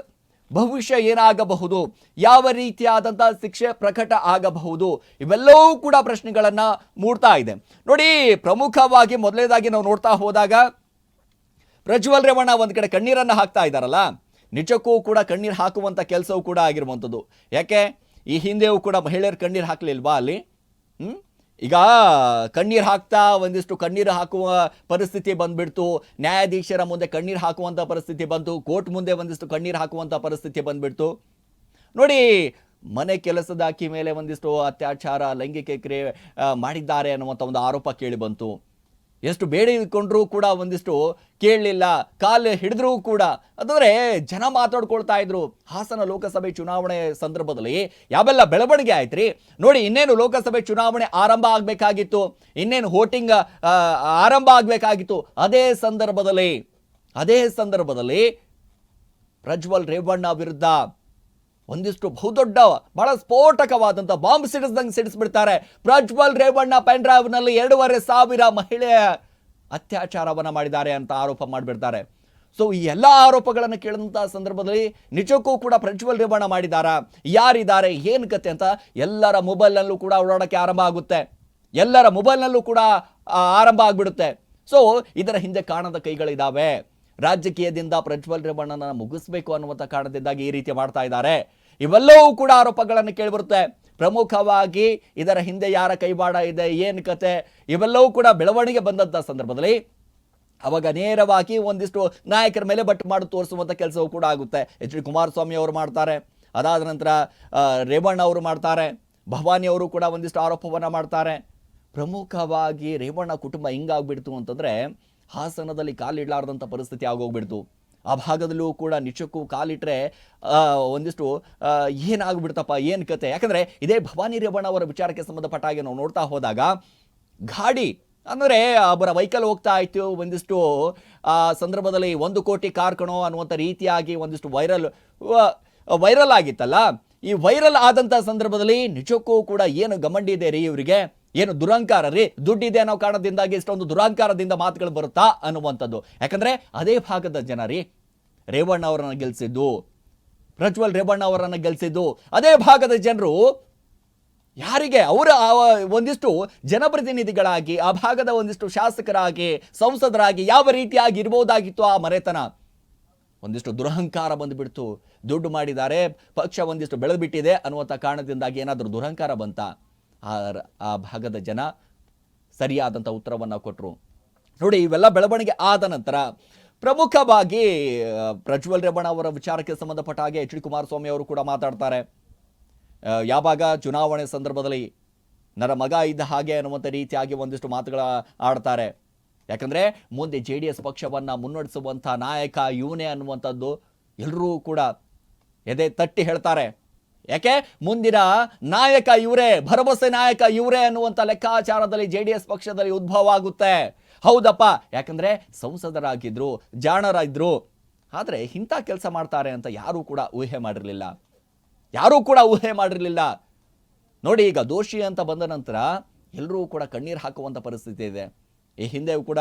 ಭವಿಷ್ಯ ಏನಾಗಬಹುದು? ಯಾವ ರೀತಿಯಾದಂಥ ಶಿಕ್ಷೆ ಪ್ರಕಟ ಆಗಬಹುದು? ಇವೆಲ್ಲವೂ ಕೂಡ ಪ್ರಶ್ನೆಗಳನ್ನು ಮೂಡ್ತಾ ಇದೆ. ನೋಡಿ, ಪ್ರಮುಖವಾಗಿ ಮೊದಲನೇದಾಗಿ ನಾವು ನೋಡ್ತಾ ಹೋದಾಗ, ಪ್ರಜ್ವಲ್ ರೇವಣ್ಣ ಒಂದು ಕಡೆ ಕಣ್ಣೀರನ್ನು ಹಾಕ್ತಾ ಇದ್ದಾರಲ್ಲ? ನಿಜಕ್ಕೂ ಕೂಡ ಕಣ್ಣೀರು ಹಾಕುವಂಥ ಕೆಲಸವೂ ಕೂಡ ಆಗಿರುವಂಥದ್ದು. ಯಾಕೆ? ಈ ಹಿಂದೆಯೂ ಕೂಡ ಮಹಿಳೆಯರು ಕಣ್ಣೀರು ಹಾಕಲಿಲ್ವಾ ಅಲ್ಲಿ? ಹ್ಮ್? ಈಗ ಕಣ್ಣೀರು ಹಾಕ್ತಾ ಒಂದಿಷ್ಟು ಕಣ್ಣೀರು ಹಾಕುವ ಪರಿಸ್ಥಿತಿ ಬಂದ್ಬಿಡ್ತು. ನ್ಯಾಯಾಧೀಶರ ಮುಂದೆ ಕಣ್ಣೀರು ಹಾಕುವಂಥ ಪರಿಸ್ಥಿತಿ ಬಂತು. ಕೋರ್ಟ್ ಮುಂದೆ ಒಂದಿಷ್ಟು ಕಣ್ಣೀರು ಹಾಕುವಂಥ ಪರಿಸ್ಥಿತಿ ಬಂದ್ಬಿಡ್ತು. ನೋಡಿ, ಮನೆ ಕೆಲಸದ ಕೆಲಸದಾಕಿ ಮೇಲೆ ಒಂದಿಷ್ಟು ಅತ್ಯಾಚಾರ, ಲೈಂಗಿಕ ಕ್ರಿಯೆ ಮಾಡಿದ್ದಾರೆ ಅನ್ನುವಂಥ ಒಂದು ಆರೋಪ ಕೇಳಿ ಬಂತು. ಎಷ್ಟು ಬೇಡಿಕೊಂಡ್ರೂ ಕೂಡ ಒಂದಿಷ್ಟು ಕೇಳಲಿಲ್ಲ, ಕಾಲು ಹಿಡಿದ್ರೂ ಕೂಡ. ಅಂತಂದರೆ ಜನ ಮಾತಾಡ್ಕೊಳ್ತಾ ಇದ್ರು. ಹಾಸನ ಲೋಕಸಭೆ ಚುನಾವಣೆ ಸಂದರ್ಭದಲ್ಲಿ ಯಾವೆಲ್ಲ ಬೆಳವಣಿಗೆ ಆಯ್ತ್ರಿ? ನೋಡಿ, ಇನ್ನೇನು ಲೋಕಸಭೆ ಚುನಾವಣೆ ಆರಂಭ ಆಗಬೇಕಾಗಿತ್ತು, ಇನ್ನೇನು ವೋಟಿಂಗ್ ಆರಂಭ ಆಗಬೇಕಾಗಿತ್ತು. ಅದೇ ಸಂದರ್ಭದಲ್ಲಿ ಅದೇ ಸಂದರ್ಭದಲ್ಲಿ ಪ್ರಜ್ವಲ್ ರೇವಣ್ಣ ವಿರುದ್ಧ ಒಂದಿಷ್ಟು ಬಹುದೊಡ್ಡ, ಬಹಳ ಸ್ಫೋಟಕವಾದಂಥ ಬಾಂಬ್ ಸಿಡಿಸ್ದಂಗೆ ಸಿಡಿಸ್ಬಿಡ್ತಾರೆ. ಪ್ರಜ್ವಲ್ ರೇವಣ್ಣ ಪೆನ್ ಡ್ರೈವ್ನಲ್ಲಿ ಎರಡೂವರೆ ಸಾವಿರ ಮಹಿಳೆಯ ಅತ್ಯಾಚಾರವನ್ನ ಮಾಡಿದ್ದಾರೆ ಅಂತ ಆರೋಪ ಮಾಡಿಬಿಡ್ತಾರೆ. ಸೊ ಈ ಎಲ್ಲ ಆರೋಪಗಳನ್ನು ಕೇಳಿದಂಥ ಸಂದರ್ಭದಲ್ಲಿ ನಿಜಕ್ಕೂ ಕೂಡ ಪ್ರಜ್ವಲ್ ರೇವಣ್ಣ ಮಾಡಿದಾರಾ. ಯಾರಿದ್ದಾರೆ, ಏನು ಕತೆ ಅಂತ ಎಲ್ಲರ ಮೊಬೈಲ್ನಲ್ಲೂ ಕೂಡ ಓಡಾಡೋಕ್ಕೆ ಆರಂಭ ಆಗುತ್ತೆ. ಎಲ್ಲರ ಮೊಬೈಲ್ನಲ್ಲೂ ಕೂಡ ಆರಂಭ ಆಗಿಬಿಡುತ್ತೆ. ಸೊ ಇದರ ಹಿಂದೆ ಕಾಣದ ಕೈಗಳಿದ್ದಾವೆ ರಾಜಕೀಯದಿಂದ ಪ್ರಜ್ವಲ್ ರೇವಣ್ಣನ ಮುಗಿಸ್ಬೇಕು ಅನ್ನುವಂಥ ಕಾರಣದಿಂದಾಗಿ ಈ ರೀತಿ ಮಾಡ್ತಾ ಇದ್ದಾರೆ. ಇವೆಲ್ಲವೂ ಕೂಡ ಆರೋಪಗಳನ್ನು ಕೇಳಿಬರುತ್ತೆ. ಪ್ರಮುಖವಾಗಿ ಇದರ ಹಿಂದೆ ಯಾರ ಕೈವಾಡ ಇದೆ, ಏನು ಕತೆ, ಇವೆಲ್ಲವೂ ಕೂಡ ಬೆಳವಣಿಗೆ ಬಂದಂಥ ಸಂದರ್ಭದಲ್ಲಿ ಅವಾಗ ನೇರವಾಗಿ ಒಂದಿಷ್ಟು ನಾಯಕರ ಮೇಲೆ ಬಟ್ ಮಾಡಿ ತೋರಿಸುವಂಥ ಕೆಲಸವೂ ಕೂಡ ಆಗುತ್ತೆ. ಎಚ್ ಡಿ ಕುಮಾರಸ್ವಾಮಿ ಅವರು ಮಾಡ್ತಾರೆ. ಅದಾದ ನಂತರ ರೇವಣ್ಣ ಅವರು ಮಾಡ್ತಾರೆ. ಭವಾನಿ ಅವರು ಕೂಡ ಒಂದಿಷ್ಟು ಆರೋಪವನ್ನು ಮಾಡ್ತಾರೆ. ಪ್ರಮುಖವಾಗಿ ರೇವಣ್ಣ ಕುಟುಂಬ ಹಿಂಗಾಗ್ಬಿಡ್ತು ಅಂತಂದರೆ ಹಾಸನದಲ್ಲಿ ಕಾಲಿಡಲಾರ್ದಂಥ ಪರಿಸ್ಥಿತಿ ಆಗೋಗ್ಬಿಡ್ತು. ಆ ಭಾಗದಲ್ಲೂ ಕೂಡ ನಿಜಕ್ಕೂ ಕಾಲಿಟ್ರೆ ಆ, ಒಂದಿಷ್ಟು ಏನಾಗ್ಬಿಡ್ತಪ್ಪ ಏನು ಕತೆ? ಯಾಕಂದರೆ ಇದೇ ಭವಾನಿ ರೇವಣ್ಣ ಅವರ ವಿಚಾರಕ್ಕೆ ಸಂಬಂಧಪಟ್ಟ ಹಾಗೆ ನಾವು ನೋಡ್ತಾ ಹೋದಾಗ ಗಾಡಿ ಅಂದರೆ ಅವರ ವೈಕಲ್ ಹೋಗ್ತಾ ಇತ್ತು ಒಂದಿಷ್ಟು ಆ ಸಂದರ್ಭದಲ್ಲಿ ಒಂದು ಕೋಟಿ ಕಾರ್ ಕಣೋ ಅನ್ನುವಂಥ ರೀತಿಯಾಗಿ ಒಂದಿಷ್ಟು ವೈರಲ್ ವೈರಲ್ ಆಗಿತ್ತಲ್ಲ ಈ ವೈರಲ್ ಆದಂಥ ಸಂದರ್ಭದಲ್ಲಿ ನಿಜಕ್ಕೂ ಕೂಡ ಏನು ಗಮಂಡಿದೆ ರೀ ಇವರಿಗೆ? ಏನು ದುರಹಂಕಾರ ರೀ? ದುಡ್ಡಿದೆ ಅನ್ನೋ ಕಾರಣದಿಂದಾಗಿ ಇಷ್ಟೊಂದು ದುರಹಂಕಾರದಿಂದ ಮಾತುಗಳು ಬರುತ್ತಾ ಅನ್ನುವಂಥದ್ದು. ಯಾಕಂದ್ರೆ ಅದೇ ಭಾಗದ ಜನ ರೀ. ರೇವಣ್ಣ ಅವರನ್ನು ಗೆಲ್ಲಿಸಿದ್ದು ಪ್ರಜ್ವಲ್ ರೇವಣ್ಣ ಅವರನ್ನು ಗೆಲ್ಸಿದ್ದು. ಅದೇ ಭಾಗದ ಜನರು ಯಾರಿಗೆ? ಅವರ ಒಂದಿಷ್ಟು ಜನಪ್ರತಿನಿಧಿಗಳಾಗಿ, ಆ ಭಾಗದ ಒಂದಿಷ್ಟು ಶಾಸಕರಾಗಿ, ಸಂಸದರಾಗಿ ಯಾವ ರೀತಿಯಾಗಿ ಇರ್ಬೋದಾಗಿತ್ತು ಆ ಮರೆತನ? ಒಂದಿಷ್ಟು ದುರಹಂಕಾರ ಬಂದುಬಿಡ್ತು. ದುಡ್ಡು ಮಾಡಿದ್ದಾರೆ. ಪಕ್ಷ ಒಂದಿಷ್ಟು ಬೆಳೆದ್ಬಿಟ್ಟಿದೆ ಅನ್ನುವಂಥ ಕಾರಣದಿಂದಾಗಿ ಏನಾದರೂ ದುರಹಂಕಾರ ಬಂತ? ಆ ಆ ಭಾಗದ ಜನ ಸರಿಯಾದಂಥ ಉತ್ತರವನ್ನು ಕೊಟ್ಟರು ನೋಡಿ, ಇವೆಲ್ಲ ಬೆಳವಣಿಗೆ ಆದ ನಂತರ ಪ್ರಮುಖವಾಗಿ ಪ್ರಜ್ವಲ್ ರೇವಣ್ಣ ಅವರ ವಿಚಾರಕ್ಕೆ ಸಂಬಂಧಪಟ್ಟ ಹಾಗೆ ಎಚ್ ಡಿ ಕುಮಾರಸ್ವಾಮಿ ಅವರು ಕೂಡ ಮಾತಾಡ್ತಾರೆ. ಯಾವಾಗ ಚುನಾವಣೆ ಸಂದರ್ಭದಲ್ಲಿ ನನ್ನ ಮಗ ಇದ್ದ ಹಾಗೆ ಅನ್ನುವಂಥ ರೀತಿಯಾಗಿ ಒಂದಿಷ್ಟು ಮಾತುಗಳ ಆಡ್ತಾರೆ. ಯಾಕಂದರೆ ಮುಂದೆ ಜೆ ಡಿ ಎಸ್ ಪಕ್ಷವನ್ನು ಮುನ್ನಡೆಸುವಂಥ ನಾಯಕ, ಇವನೇ ಅನ್ನುವಂಥದ್ದು ಎಲ್ಲರೂ ಕೂಡ ಎದೆ ತಟ್ಟಿ ಹೇಳ್ತಾರೆ. ಯಾಕೆ? ಮುಂದಿನ ನಾಯಕ ಇವರೇ, ಭರವಸೆ ನಾಯಕ ಇವರೇ ಅನ್ನುವಂಥ ಲೆಕ್ಕಾಚಾರದಲ್ಲಿ ಜೆ ಡಿ ಎಸ್ ಪಕ್ಷದಲ್ಲಿ ಉದ್ಭವ ಆಗುತ್ತೆ ಹೌದಪ್ಪ. ಯಾಕಂದ್ರೆ ಸಂಸದರಾಗಿದ್ರು, ಜಾಣರಾಗಿದ್ರು. ಆದರೆ ಇಂಥ ಕೆಲಸ ಮಾಡ್ತಾರೆ ಅಂತ ಯಾರೂ ಕೂಡ ಊಹೆ ಮಾಡಿರಲಿಲ್ಲ. ಯಾರೂ ಕೂಡ ಊಹೆ ಮಾಡಿರಲಿಲ್ಲ. ನೋಡಿ, ಈಗ ದೋಷಿ ಅಂತ ಬಂದ ನಂತರ ಎಲ್ಲರೂ ಕೂಡ ಕಣ್ಣೀರು ಹಾಕುವಂಥ ಪರಿಸ್ಥಿತಿ ಇದೆ. ಈ ಹಿಂದೆಯೂ ಕೂಡ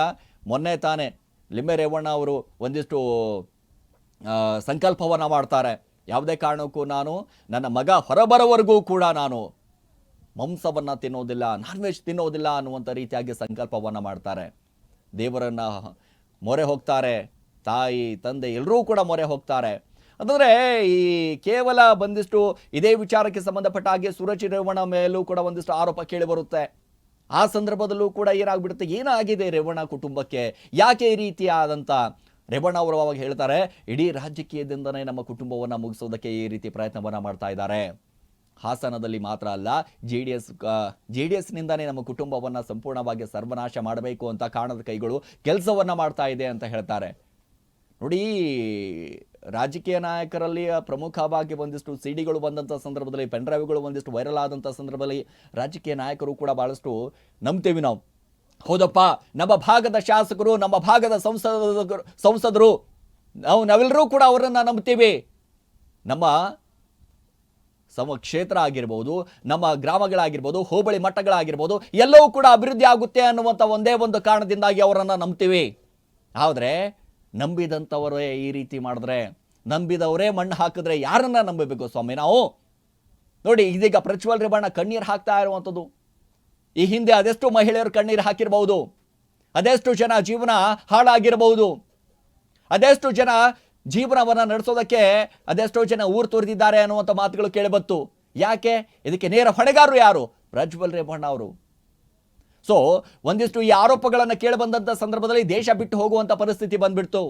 ಮೊನ್ನೆ ತಾನೇ ಲಿಂಬೆ ರೇವಣ್ಣ ಅವರು ಒಂದಿಷ್ಟು ಸಂಕಲ್ಪವನ್ನ ಮಾಡ್ತಾರೆ. ಯಾವುದೇ ಕಾರಣಕ್ಕೂ ನಾನು ನನ್ನ ಮಗ ಹೊರಬರೋವರೆಗೂ ಕೂಡ ನಾನು ಮಾಂಸವನ್ನು ತಿನ್ನೋದಿಲ್ಲ ನಾನ್ ವೆಜ್ ತಿನ್ನೋದಿಲ್ಲ ಅನ್ನುವಂಥ ರೀತಿಯಾಗಿ ಸಂಕಲ್ಪವನ್ನು ಮಾಡ್ತಾರೆ. ದೇವರನ್ನು ಮೊರೆ ಹೋಗ್ತಾರೆ, ತಾಯಿ, ತಂದೆ ಎಲ್ಲರೂ ಕೂಡ ಮೊರೆ ಹೋಗ್ತಾರೆ. ಅಂತಂದರೆ ಈ ಕೇವಲ ಬಂದಿಷ್ಟು ಇದೇ ವಿಚಾರಕ್ಕೆ ಸಂಬಂಧಪಟ್ಟ ಹಾಗೆ ಸುರಜಿ ರೇವಣ ಮೇಲೂ ಕೂಡ ಒಂದಿಷ್ಟು ಆರೋಪ ಕೇಳಿ ಬರುತ್ತೆ. ಆ ಸಂದರ್ಭದಲ್ಲೂ ಕೂಡ ಏನಾಗ್ಬಿಡುತ್ತೆ, ಏನಾಗಿದೆ ರೇವಣ ಕುಟುಂಬಕ್ಕೆ? ಯಾಕೆ ಈ ರೀತಿಯಾದಂಥ ರೇವಣ್ಣ ಅವರು ಅವಾಗ ಹೇಳ್ತಾರೆ, ಇಡೀ ರಾಜಕೀಯದಿಂದನೇ ನಮ್ಮ ಕುಟುಂಬವನ್ನು ಮುಗಿಸೋದಕ್ಕೆ ಈ ರೀತಿ ಪ್ರಯತ್ನವನ್ನು ಮಾಡ್ತಾ ಇದ್ದಾರೆ. ಹಾಸನದಲ್ಲಿ ಮಾತ್ರ ಅಲ್ಲ J D S J D ಎಸ್ನಿಂದನೇ ನಮ್ಮ ಕುಟುಂಬವನ್ನು ಸಂಪೂರ್ಣವಾಗಿ ಸರ್ವನಾಶ ಮಾಡಬೇಕು ಅಂತ ಕಾಣದ ಕೈಗಳು ಕೆಲಸವನ್ನು ಮಾಡ್ತಾ ಇದೆ ಅಂತ ಹೇಳ್ತಾರೆ. ನೋಡಿ, ರಾಜಕೀಯ ನಾಯಕರಲ್ಲಿ ಪ್ರಮುಖವಾಗಿ ಒಂದಿಷ್ಟು ಸಿ ಡಿಗಳು ಬಂದಂಥ ಸಂದರ್ಭದಲ್ಲಿ, ಪೆನ್ ಡ್ರೈವ್ಗಳು ಒಂದಿಷ್ಟು ವೈರಲ್ ಆದಂಥ ಸಂದರ್ಭದಲ್ಲಿ ರಾಜಕೀಯ ನಾಯಕರು ಕೂಡ ಭಾಳಷ್ಟು ನಂಬ್ತೇವೆ ನಾವು. ಹೌದಪ್ಪ, ನಮ್ಮ ಭಾಗದ ಶಾಸಕರು, ನಮ್ಮ ಭಾಗದ ಸಂಸದರು ಸಂಸದರು, ನಾವು ನಾವೆಲ್ಲರೂ ಕೂಡ ಅವರನ್ನು ನಂಬ್ತೀವಿ ನಮ್ಮ ಸಮ ಕ್ಷೇತ್ರ ಆಗಿರ್ಬೋದು, ನಮ್ಮ ಗ್ರಾಮಗಳಾಗಿರ್ಬೋದು, ಹೋಬಳಿ ಮಟ್ಟಗಳಾಗಿರ್ಬೋದು, ಎಲ್ಲವೂ ಕೂಡ ಅಭಿವೃದ್ಧಿ ಆಗುತ್ತೆ ಅನ್ನುವಂಥ ಒಂದೇ ಒಂದು ಕಾರಣದಿಂದಾಗಿ ಅವರನ್ನು ನಂಬ್ತೀವಿ. ಆದರೆ, ನಂಬಿದಂಥವರೇ ಈ ರೀತಿ ಮಾಡಿದ್ರೆ, ನಂಬಿದವರೇ ಮಣ್ಣು ಹಾಕಿದ್ರೆ ಯಾರನ್ನ ನಂಬಬೇಕು ಸ್ವಾಮಿ ನಾವು? ನೋಡಿ, ಇದೀಗ ಪ್ರಜ್ವಲ್ ರೇವಣ್ಣ ಕಣ್ಣೀರು ಹಾಕ್ತಾ ಇರುವಂಥದ್ದು. ಈ ಹಿಂದೆ ಅದೆಷ್ಟು ಮಹಿಳೆಯರು ಕಣ್ಣೀರು ಹಾಕಿರಬಹುದು ಅದೆಷ್ಟು ಜನ ಜೀವನ ಹಾಳಾಗಿರಬಹುದು ಅದೆಷ್ಟು ಜನ ಜೀವನವನ್ನು ನಡೆಸೋದಕ್ಕೆ ಅದೆಷ್ಟೋ ಜನ ಊರು ತೊರೆದಿದ್ದಾರೆ ಅನ್ನುವಂಥ ಮಾತುಗಳು ಕೇಳಿಬತ್ತು. ಯಾಕೆ? ಇದಕ್ಕೆ ನೇರ ಹೊಣೆಗಾರರು ಯಾರು? ಪ್ರಜ್ವಲ್ ರೇವಣ್ಣ ಅವರು. ಸೊ ಒಂದಿಷ್ಟು ಈ ಆರೋಪಗಳನ್ನು ಕೇಳಿಬಂದಂಥ ಸಂದರ್ಭದಲ್ಲಿ ದೇಶ ಬಿಟ್ಟು ಹೋಗುವಂಥ ಪರಿಸ್ಥಿತಿ ಬಂದ್ಬಿಡ್ತು.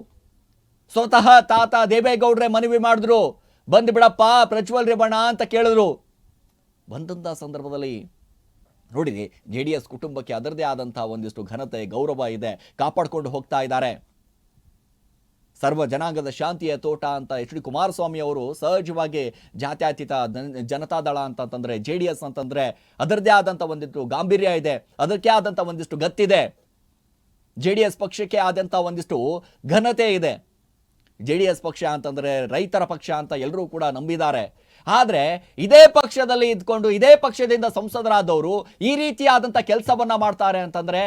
ಸ್ವತಃ ತಾತ ದೇವೇಗೌಡ್ರೆ ಮನವಿ ಮಾಡಿದ್ರು. ಬಂದು ಬಿಡಪ್ಪ ಪ್ರಜ್ವಲ್ ರೇವಣ್ಣ ಅಂತ ಕೇಳಿದ್ರು. ಬಂದಂಥ ಸಂದರ್ಭದಲ್ಲಿ ನೋಡಿ, ಜೆ ಡಿ ಎಸ್ ಕುಟುಂಬಕ್ಕೆ ಅದರದೇ ಆದಂಥ ಒಂದಿಷ್ಟು ಘನತೆ, ಗೌರವ ಇದೆ. ಕಾಪಾಡ್ಕೊಂಡು ಹೋಗ್ತಾ ಇದ್ದಾರೆ. ಸರ್ವ ಜನಾಂಗದ ಶಾಂತಿಯ ತೋಟ ಅಂತ ಎಚ್ ಡಿ ಕುಮಾರಸ್ವಾಮಿ ಅವರು ಸಹಜವಾಗಿ ಜಾತ್ಯತೀತ ಜನ- ಜನತಾದಳ ಅಂತಂತಂದರೆ, ಜೆ ಡಿ ಎಸ್ ಅಂತಂದ್ರೆ ಅದರದೇ ಆದಂಥ ಒಂದಿಷ್ಟು ಗಾಂಭೀರ್ಯ ಇದೆ. ಅದಕ್ಕೆ ಆದಂಥ ಒಂದಿಷ್ಟು ಗತ್ತಿದೆ. ಜೆ ಡಿ ಎಸ್ ಪಕ್ಷಕ್ಕೆ ಆದಂಥ ಒಂದಿಷ್ಟು ಘನತೆ ಇದೆ. ಜೆ ಡಿ ಎಸ್ ಪಕ್ಷ ಅಂತಂದ್ರೆ ರೈತರ ಪಕ್ಷ ಅಂತ ಎಲ್ಲರೂ ಕೂಡ ನಂಬಿದ್ದಾರೆ. ಆದ್ರೆ ಇದೇ ಪಕ್ಷದಲ್ಲಿ ಇದ್ಕೊಂಡು ಇದೇ ಪಕ್ಷದಿಂದ ಸಂಸದರಾದವರು ಈ ರೀತಿಯಾದಂಥ ಕೆಲಸವನ್ನು ಮಾಡ್ತಾರೆ ಅಂತಂದ್ರೆ